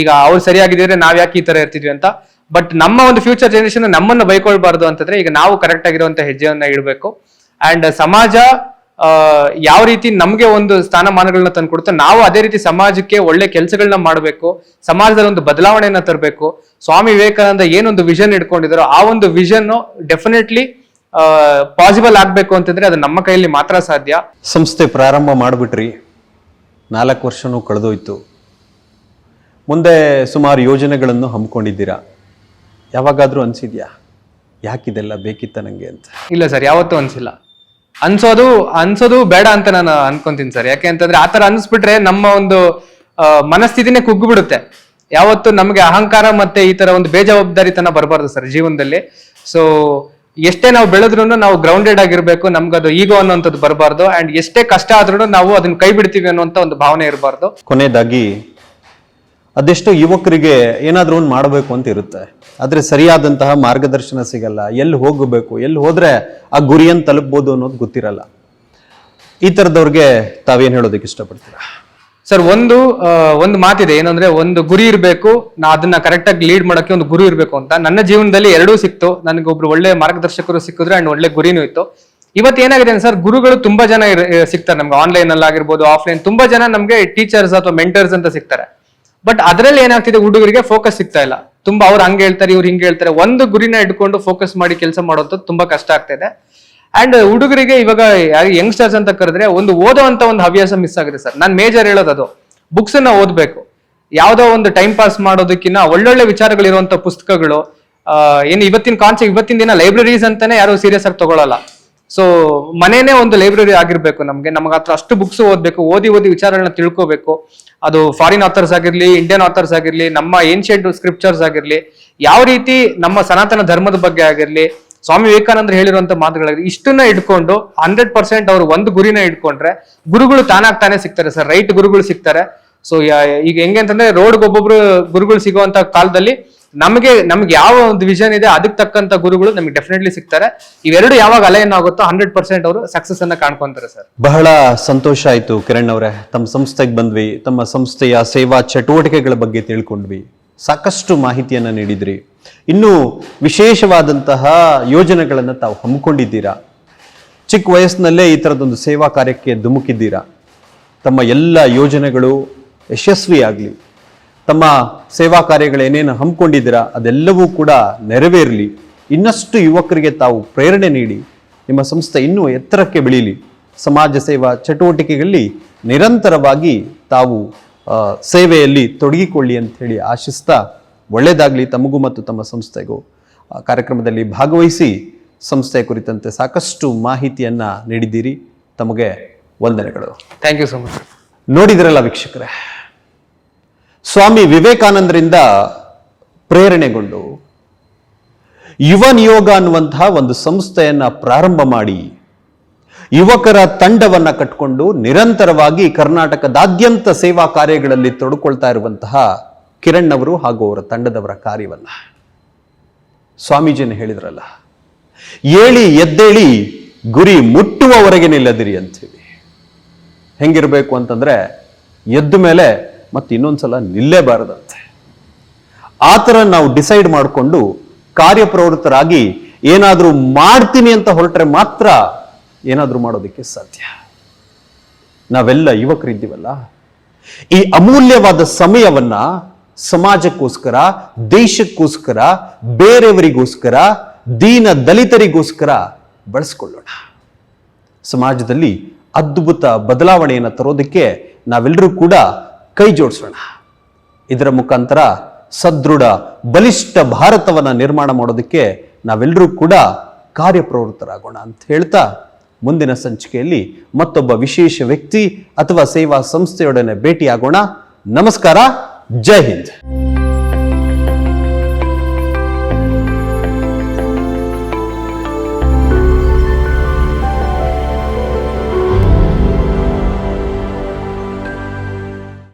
ಈಗ ಅವ್ರು ಸರಿಯಾಗಿದ್ರೆ ನಾವ್ ಯಾಕೆ ಈ ತರ ಇರ್ತಿದ್ವಿ ಅಂತ. ಬಟ್ ನಮ್ಮ ಒಂದು ಫ್ಯೂಚರ್ ಜನರೇಷನ್ ನಮ್ಮನ್ನು ಬೈಕೊಳ್ಬಾರ್ದು ಅಂತಂದ್ರೆ ಈಗ ನಾವು ಕರೆಕ್ಟ್ ಆಗಿರುವಂತ ಹೆಜ್ಜೆಯನ್ನ ಇಡಬೇಕು. ಅಂಡ್ ಸಮಾಜ ಯಾವ ರೀತಿ ನಮಗೆ ಒಂದು ಸ್ಥಾನಮಾನಗಳನ್ನ ತಂದ್ಕೊಡುತ್ತೆ ನಾವು ಅದೇ ರೀತಿ ಸಮಾಜಕ್ಕೆ ಒಳ್ಳೆ ಕೆಲಸಗಳನ್ನ ಮಾಡಬೇಕು ಸಮಾಜದಲ್ಲಿ ಒಂದು ಬದಲಾವಣೆಯನ್ನ ತರಬೇಕು. ಸ್ವಾಮಿ ವಿವೇಕಾನಂದ ಏನೊಂದು ವಿಷನ್ ಇಟ್ಕೊಂಡಿದಾರೋ ಆ ಒಂದು ವಿಷನ್ ಡೆಫಿನೆಟ್ಲಿ ಪಾಸಿಬಲ್ ಆಗಬೇಕು ಅಂತಂದ್ರೆ ಅದು ನಮ್ಮ ಕೈಯಲ್ಲಿ ಮಾತ್ರ ಸಾಧ್ಯ. ಸಂಸ್ಥೆ ಪ್ರಾರಂಭ ಮಾಡಿಬಿಟ್ರಿ. ನಾಲ್ಕು ವರ್ಷನೂ ಕಳೆದೋಯ್ತು. ಮುಂದೆ ಸುಮಾರು ಯೋಜನೆಗಳನ್ನು ಹಮ್ಮಿಕೊಂಡಿದ್ದೀರಾ? ಯಾವಾಗಾದರೂ ಅನಿಸಿದ್ಯಾ? ಯಾಕಿದೆಲ್ಲ ಬೇಕಿತ್ತ ನನಗೆ ಅಂತ? ಇಲ್ಲ ಸರ್ ಯಾವತ್ತೂ ಅನ್ಸಿಲ್ಲ. ಅನ್ಸೋದು ಅನ್ಸೋದು ಬೇಡ ಅಂತ ನಾನು ಅನ್ಕೊಂತೀನಿ ಸರ್. ಯಾಕೆ ಅಂತಂದ್ರೆ ಆತರ ಅನ್ಸ್ಬಿಟ್ರೆ ನಮ್ಮ ಒಂದು ಮನಸ್ಥಿತಿನೇ ಕುಗ್ಗು ಬಿಡುತ್ತೆ ಯಾವತ್ತು ನಮಗೆ ಅಹಂಕಾರ ಮತ್ತೆ ಈ ತರ ಒಂದು ಬೇಜವಾಬ್ದಾರಿತನ ಬರಬಾರ್ದು ಸರ್ ಜೀವನದಲ್ಲಿ. ಸೊ ಎಷ್ಟೇ ನಾವು ಬೆಳೆದ್ರು ನಾವು ಗ್ರೌಂಡೆಡ್ ಆಗಿರ್ಬೇಕು ನಮ್ಗೆ ಅದು ಈಗೋ ಅನ್ನೋಂಥದ್ದು ಬರಬಾರ್ದು. ಅಂಡ್ ಎಷ್ಟೇ ಕಷ್ಟ ಆದ್ರೂ ನಾವು ಅದನ್ನ ಕೈ ಬಿಡ್ತೀವಿ ಅನ್ನುವಂತ ಒಂದು ಭಾವನೆ ಇರಬಾರ್ದು. ಕೊನೆಯದಾಗಿ ಅದೆಷ್ಟೋ ಯುವಕರಿಗೆ ಏನಾದರೂ ಒಂದು ಮಾಡಬೇಕು ಅಂತ ಇರುತ್ತೆ. ಆದರೆ ಸರಿಯಾದಂತಹ ಮಾರ್ಗದರ್ಶನ ಸಿಗಲ್ಲ. ಎಲ್ಲಿ ಹೋಗಬೇಕು? ಎಲ್ಲಿ ಹೋದರೆ ಆ ಗುರಿಯನ್ನು ತಲುಪ್ಬೋದು ಅನ್ನೋದು ಗೊತ್ತಿರಲ್ಲ. ಈ ಥರದವ್ರಿಗೆ ತಾವೇನು ಹೇಳೋದಕ್ಕೆ ಇಷ್ಟಪಡ್ತೀರಾ? ಸರ್, ಒಂದು ಒಂದು ಮಾತಿದೆ. ಏನಂದ್ರೆ ಒಂದು ಗುರಿ ಇರಬೇಕು, ನಾ ಅದನ್ನ ಕರೆಕ್ಟ್ ಆಗಿ ಲೀಡ್ ಮಾಡೋಕೆ ಒಂದು ಗುರಿ ಇರಬೇಕು ಅಂತ. ನನ್ನ ಜೀವನದಲ್ಲಿ ಎರಡೂ ಸಿಕ್ತು. ನನಗೆ ಒಬ್ರು ಒಳ್ಳೆ ಮಾರ್ಗದರ್ಶಕರು ಸಿಕ್ಕಿದ್ರು ಅಂಡ್ ಒಳ್ಳೆ ಗುರಿನೂ ಇತ್ತು. ಇವತ್ತು ಏನಾಗಿದೆ ಸರ್, ಗುರುಗಳು ತುಂಬಾ ಜನ ಸಿಗ್ತಾರೆ. ನಮ್ಗೆ ಆನ್ಲೈನ್ ಅಲ್ಲಿ ಆಗಿರ್ಬೋದು ಆಫ್ಲೈನ್ ತುಂಬಾ ಜನ ನಮಗೆ ಟೀಚರ್ಸ್ ಅಥವಾ ಮೆಂಟರ್ಸ್ ಅಂತ ಸಿಗ್ತಾರೆ. ಬಟ್ ಅದರಲ್ಲಿ ಏನಾಗ್ತಿದೆ, ಹುಡುಗರಿಗೆ ಫೋಕಸ್ ಸಿಗ್ತಾ ಇಲ್ಲ. ತುಂಬಾ ಅವ್ರು ಹಂಗೆ ಹೇಳ್ತಾರೆ, ಇವ್ರು ಹಿಂಗೆ ಹೇಳ್ತಾರೆ. ಒಂದು ಗುರಿನ ಇಟ್ಕೊಂಡು ಫೋಕಸ್ ಮಾಡಿ ಕೆಲಸ ಮಾಡೋದು ತುಂಬಾ ಕಷ್ಟ ಆಗ್ತಾ ಇದೆ ಅಂಡ್ ಹುಡುಗರಿಗೆ ಇವಾಗ ಯಂಗ್ಸ್ಟರ್ಸ್ ಅಂತ ಕರೆದ್ರೆ ಒಂದು ಓದುವಂತ ಒಂದು ಹವ್ಯಾಸ ಮಿಸ್ ಆಗಿದೆ ಸರ್. ನಾನು ಮೇಜರ್ ಹೇಳೋದು ಅದು. ಬುಕ್ಸ್ ಅನ್ನ ಓದ್ಬೇಕು. ಯಾವ್ದೋ ಒಂದು ಟೈಮ್ ಪಾಸ್ ಮಾಡೋದಕ್ಕಿಂತ ಒಳ್ಳೊಳ್ಳೆ ವಿಚಾರಗಳಿರುವಂತ ಪುಸ್ತಕಗಳು ಏನು ಇವತ್ತಿನ ಕಾನ್ಸೆಪ್ಟ್ ಇವತ್ತಿನ ದಿನ ಲೈಬ್ರರೀಸ್ ಅಂತಾನೆ ಯಾರು ಸೀರಿಯಸ್ ಆಗಿ ತಗೊಳಲ್ಲ. ಸೊ ಮನೇನೆ ಒಂದು ಲೈಬ್ರರಿ ಆಗಿರ್ಬೇಕು ನಮ್ಗೆ. ನಮ್ಗೆ ಹತ್ರ ಅಷ್ಟು ಬುಕ್ಸ್ ಓದ್ಬೇಕು, ಓದಿ ಓದಿ ವಿಚಾರಗಳನ್ನ ತಿಳ್ಕೋಬೇಕು. ಅದು ಫಾರಿನ್ ಆಥರ್ಸ್ ಆಗಿರ್ಲಿ ಇಂಡಿಯನ್ ಆಥರ್ಸ್ ಆಗಿರ್ಲಿ, ನಮ್ಮ ಏನ್ಷಿಯಂಟ್ ಸ್ಕ್ರಿಪ್ಚರ್ಸ್ ಆಗಿರ್ಲಿ, ಯಾವ ರೀತಿ ನಮ್ಮ ಸನಾತನ ಧರ್ಮದ ಬಗ್ಗೆ ಆಗಿರ್ಲಿ, ಸ್ವಾಮಿ ವಿವೇಕಾನಂದ್ರ ಹೇಳಿರುವಂತ ಮಾತುಗಳಾಗಿ ಇಷ್ಟನ್ನ ಇಟ್ಕೊಂಡು ಹಂಡ್ರೆಡ್ ಪರ್ಸೆಂಟ್ ಅವರು ಒಂದು ಗುರಿನ ಇಟ್ಕೊಂಡ್ರೆ ಗುರುಗಳು ತಾನಾಗ್ ತಾನೇ ಸಿಗ್ತಾರೆ ಸರ್. ರೈಟ್ ಗುರುಗಳು ಸಿಗ್ತಾರೆ. ಸೊ ಈಗ ಹೆಂಗೆ ಅಂತಂದ್ರೆ ರೋಡ್ಗೆ ಒಬ್ಬೊಬ್ರು ಗುರುಗಳು ಸಿಗುವಂತ ಕಾಲದಲ್ಲಿ ನಮಗೆ, ನಮ್ಗೆ ಯಾವ ಒಂದು ವಿಷನ್ ಇದೆ, ಅದಕ್ಕೆ ತಕ್ಕಂತ ಗುರುಗಳು ನಮಗೆ ಡೆಫಿನೆಟ್ಲಿ ಸಿಗ್ತಾರೆ. ಇವೆರಡು ಯಾವಾಗ ಅಲೈನ್ ಆಗುತ್ತೋ ಹಂಡ್ರೆಡ್ ಪರ್ಸೆಂಟ್ ಅವರು ಸಕ್ಸಸ್ ಅನ್ನ ಕಾಣ್ಕೊಂತಾರೆ ಸರ್. ಬಹಳ ಸಂತೋಷ ಆಯ್ತು ಕಿರಣ್ ಅವರೇ. ತಮ್ಮ ಸಂಸ್ಥೆಗೆ ಬಂದ್ವಿ, ತಮ್ಮ ಸಂಸ್ಥೆಯ ಸೇವಾ ಚಟುವಟಿಕೆಗಳ ಬಗ್ಗೆ ತಿಳ್ಕೊಂಡ್ವಿ. ಸಾಕಷ್ಟು ಮಾಹಿತಿಯನ್ನ ನೀಡಿದ್ರಿ. ಇನ್ನು ವಿಶೇಷವಾದಂತಹ ಯೋಜನೆಗಳನ್ನ ತಾವು ಹಮ್ಮಿಕೊಂಡಿದ್ದೀರಾ? ಚಿಕ್ಕ ವಯಸ್ಸಿನಲ್ಲೇ ಈ ಥರದೊಂದು ಸೇವಾ ಕಾರ್ಯಕ್ಕೆ ಧುಮುಕಿದ್ದೀರಾ? ತಮ್ಮ ಎಲ್ಲ ಯೋಜನೆಗಳು ಯಶಸ್ವಿಯಾಗಲಿ. ತಮ್ಮ ಸೇವಾ ಕಾರ್ಯಗಳು ಏನೇನು ಹಮ್ಮಿಕೊಂಡಿದ್ದೀರಾ ಅದೆಲ್ಲವೂ ಕೂಡ ನೆರವೇರಲಿ. ಇನ್ನಷ್ಟು ಯುವಕರಿಗೆ ತಾವು ಪ್ರೇರಣೆ ನೀಡಿ ನಿಮ್ಮ ಸಂಸ್ಥೆ ಇನ್ನೂ ಎತ್ತರಕ್ಕೆ ಬೆಳೀಲಿ. ಸಮಾಜ ಸೇವಾ ಚಟುವಟಿಕೆಗಳಲ್ಲಿ ನಿರಂತರವಾಗಿ ತಾವು ಸೇವೆಯಲ್ಲಿ ತೊಡಗಿಕೊಳ್ಳಿ ಅಂತ ಹೇಳಿ ಆಶಿಸ್ತಾ ಒಳ್ಳೆಯದಾಗಲಿ ತಮಗೂ ಮತ್ತು ತಮ್ಮ ಸಂಸ್ಥೆಗೂ. ಕಾರ್ಯಕ್ರಮದಲ್ಲಿ ಭಾಗವಹಿಸಿ ಸಂಸ್ಥೆ ಕುರಿತಂತೆ ಸಾಕಷ್ಟು ಮಾಹಿತಿಯನ್ನು ನೀಡಿದ್ದೀರಿ. ತಮಗೆ ವಂದನೆಗಳು. ಥ್ಯಾಂಕ್ ಯು ಸೊ ಮಚ್ ನೋಡಿದಿರಲ್ಲ ವೀಕ್ಷಕರೇ. ಸ್ವಾಮಿ ವಿವೇಕಾನಂದರಿಂದ ಪ್ರೇರಣೆಗೊಂಡು ಯುವ ನಿಯೋಗ ಅನ್ನುವಂತಹ ಒಂದು ಸಂಸ್ಥೆಯನ್ನು ಪ್ರಾರಂಭ ಮಾಡಿ ಯುವಕರ ತಂಡವನ್ನು ಕಟ್ಟಿಕೊಂಡು ನಿರಂತರವಾಗಿ ಕರ್ನಾಟಕದಾದ್ಯಂತ ಸೇವಾ ಕಾರ್ಯಗಳಲ್ಲಿ ತೊಡಕೊಳ್ತಾ ಇರುವಂತಹ ಕಿರಣ್ ಅವರು ಹಾಗೂ ಅವರ ತಂಡದವರ ಕಾರ್ಯವನ್ನ. ಸ್ವಾಮೀಜಿಯನ್ನು ಹೇಳಿದ್ರಲ್ಲ, ಏಳಿ ಎದ್ದೇಳಿ ಗುರಿ ಮುಟ್ಟುವವರೆಗೆ ನಿಲ್ಲದಿರಿ ಅಂತೀವಿ. ಹೆಂಗಿರಬೇಕು ಅಂತಂದ್ರೆ ಎದ್ದ ಮೇಲೆ ಮತ್ತು ಇನ್ನೊಂದ್ಸಲ ನಿಲ್ಲೇಬಾರದಂತೆ. ಆ ಥರ ನಾವು ಡಿಸೈಡ್ ಮಾಡಿಕೊಂಡು ಕಾರ್ಯಪ್ರವೃತ್ತರಾಗಿ ಏನಾದರೂ ಮಾಡ್ತೀನಿ ಅಂತ ಹೊರಟ್ರೆ ಮಾತ್ರ ಏನಾದರೂ ಮಾಡೋದಕ್ಕೆ ಸಾಧ್ಯ. ನಾವೆಲ್ಲ ಯುವಕರಿದ್ದೀವಲ್ಲ, ಈ ಅಮೂಲ್ಯವಾದ ಸಮಯವನ್ನ ಸಮಾಜಕ್ಕೋಸ್ಕರ, ದೇಶಕ್ಕೋಸ್ಕರ, ಬೇರೆಯವರಿಗೋಸ್ಕರ, ದೀನ ದಲಿತರಿಗೋಸ್ಕರ ಬಳಸ್ಕೊಳ್ಳೋಣ. ಸಮಾಜದಲ್ಲಿ ಅದ್ಭುತ ಬದಲಾವಣೆಯನ್ನು ತರೋದಕ್ಕೆ ನಾವೆಲ್ಲರೂ ಕೂಡ ಕೈ ಜೋಡಿಸೋಣ. ಇದರ ಮುಖಾಂತರ ಸದೃಢ, ಬಲಿಷ್ಠ ಭಾರತವನ್ನ ನಿರ್ಮಾಣ ಮಾಡೋದಕ್ಕೆ ನಾವೆಲ್ಲರೂ ಕೂಡ ಕಾರ್ಯಪ್ರವೃತ್ತರಾಗೋಣ ಅಂತ ಹೇಳ್ತಾ ಮುಂದಿನ ಸಂಚಿಕೆಯಲ್ಲಿ ಮತ್ತೊಬ್ಬ ವಿಶೇಷ ವ್ಯಕ್ತಿ ಅಥವಾ ಸೇವಾ ಸಂಸ್ಥೆಯೊಡನೆ ಭೇಟಿಯಾಗೋಣ. ನಮಸ್ಕಾರ, ಜೈ ಹಿಂದ್.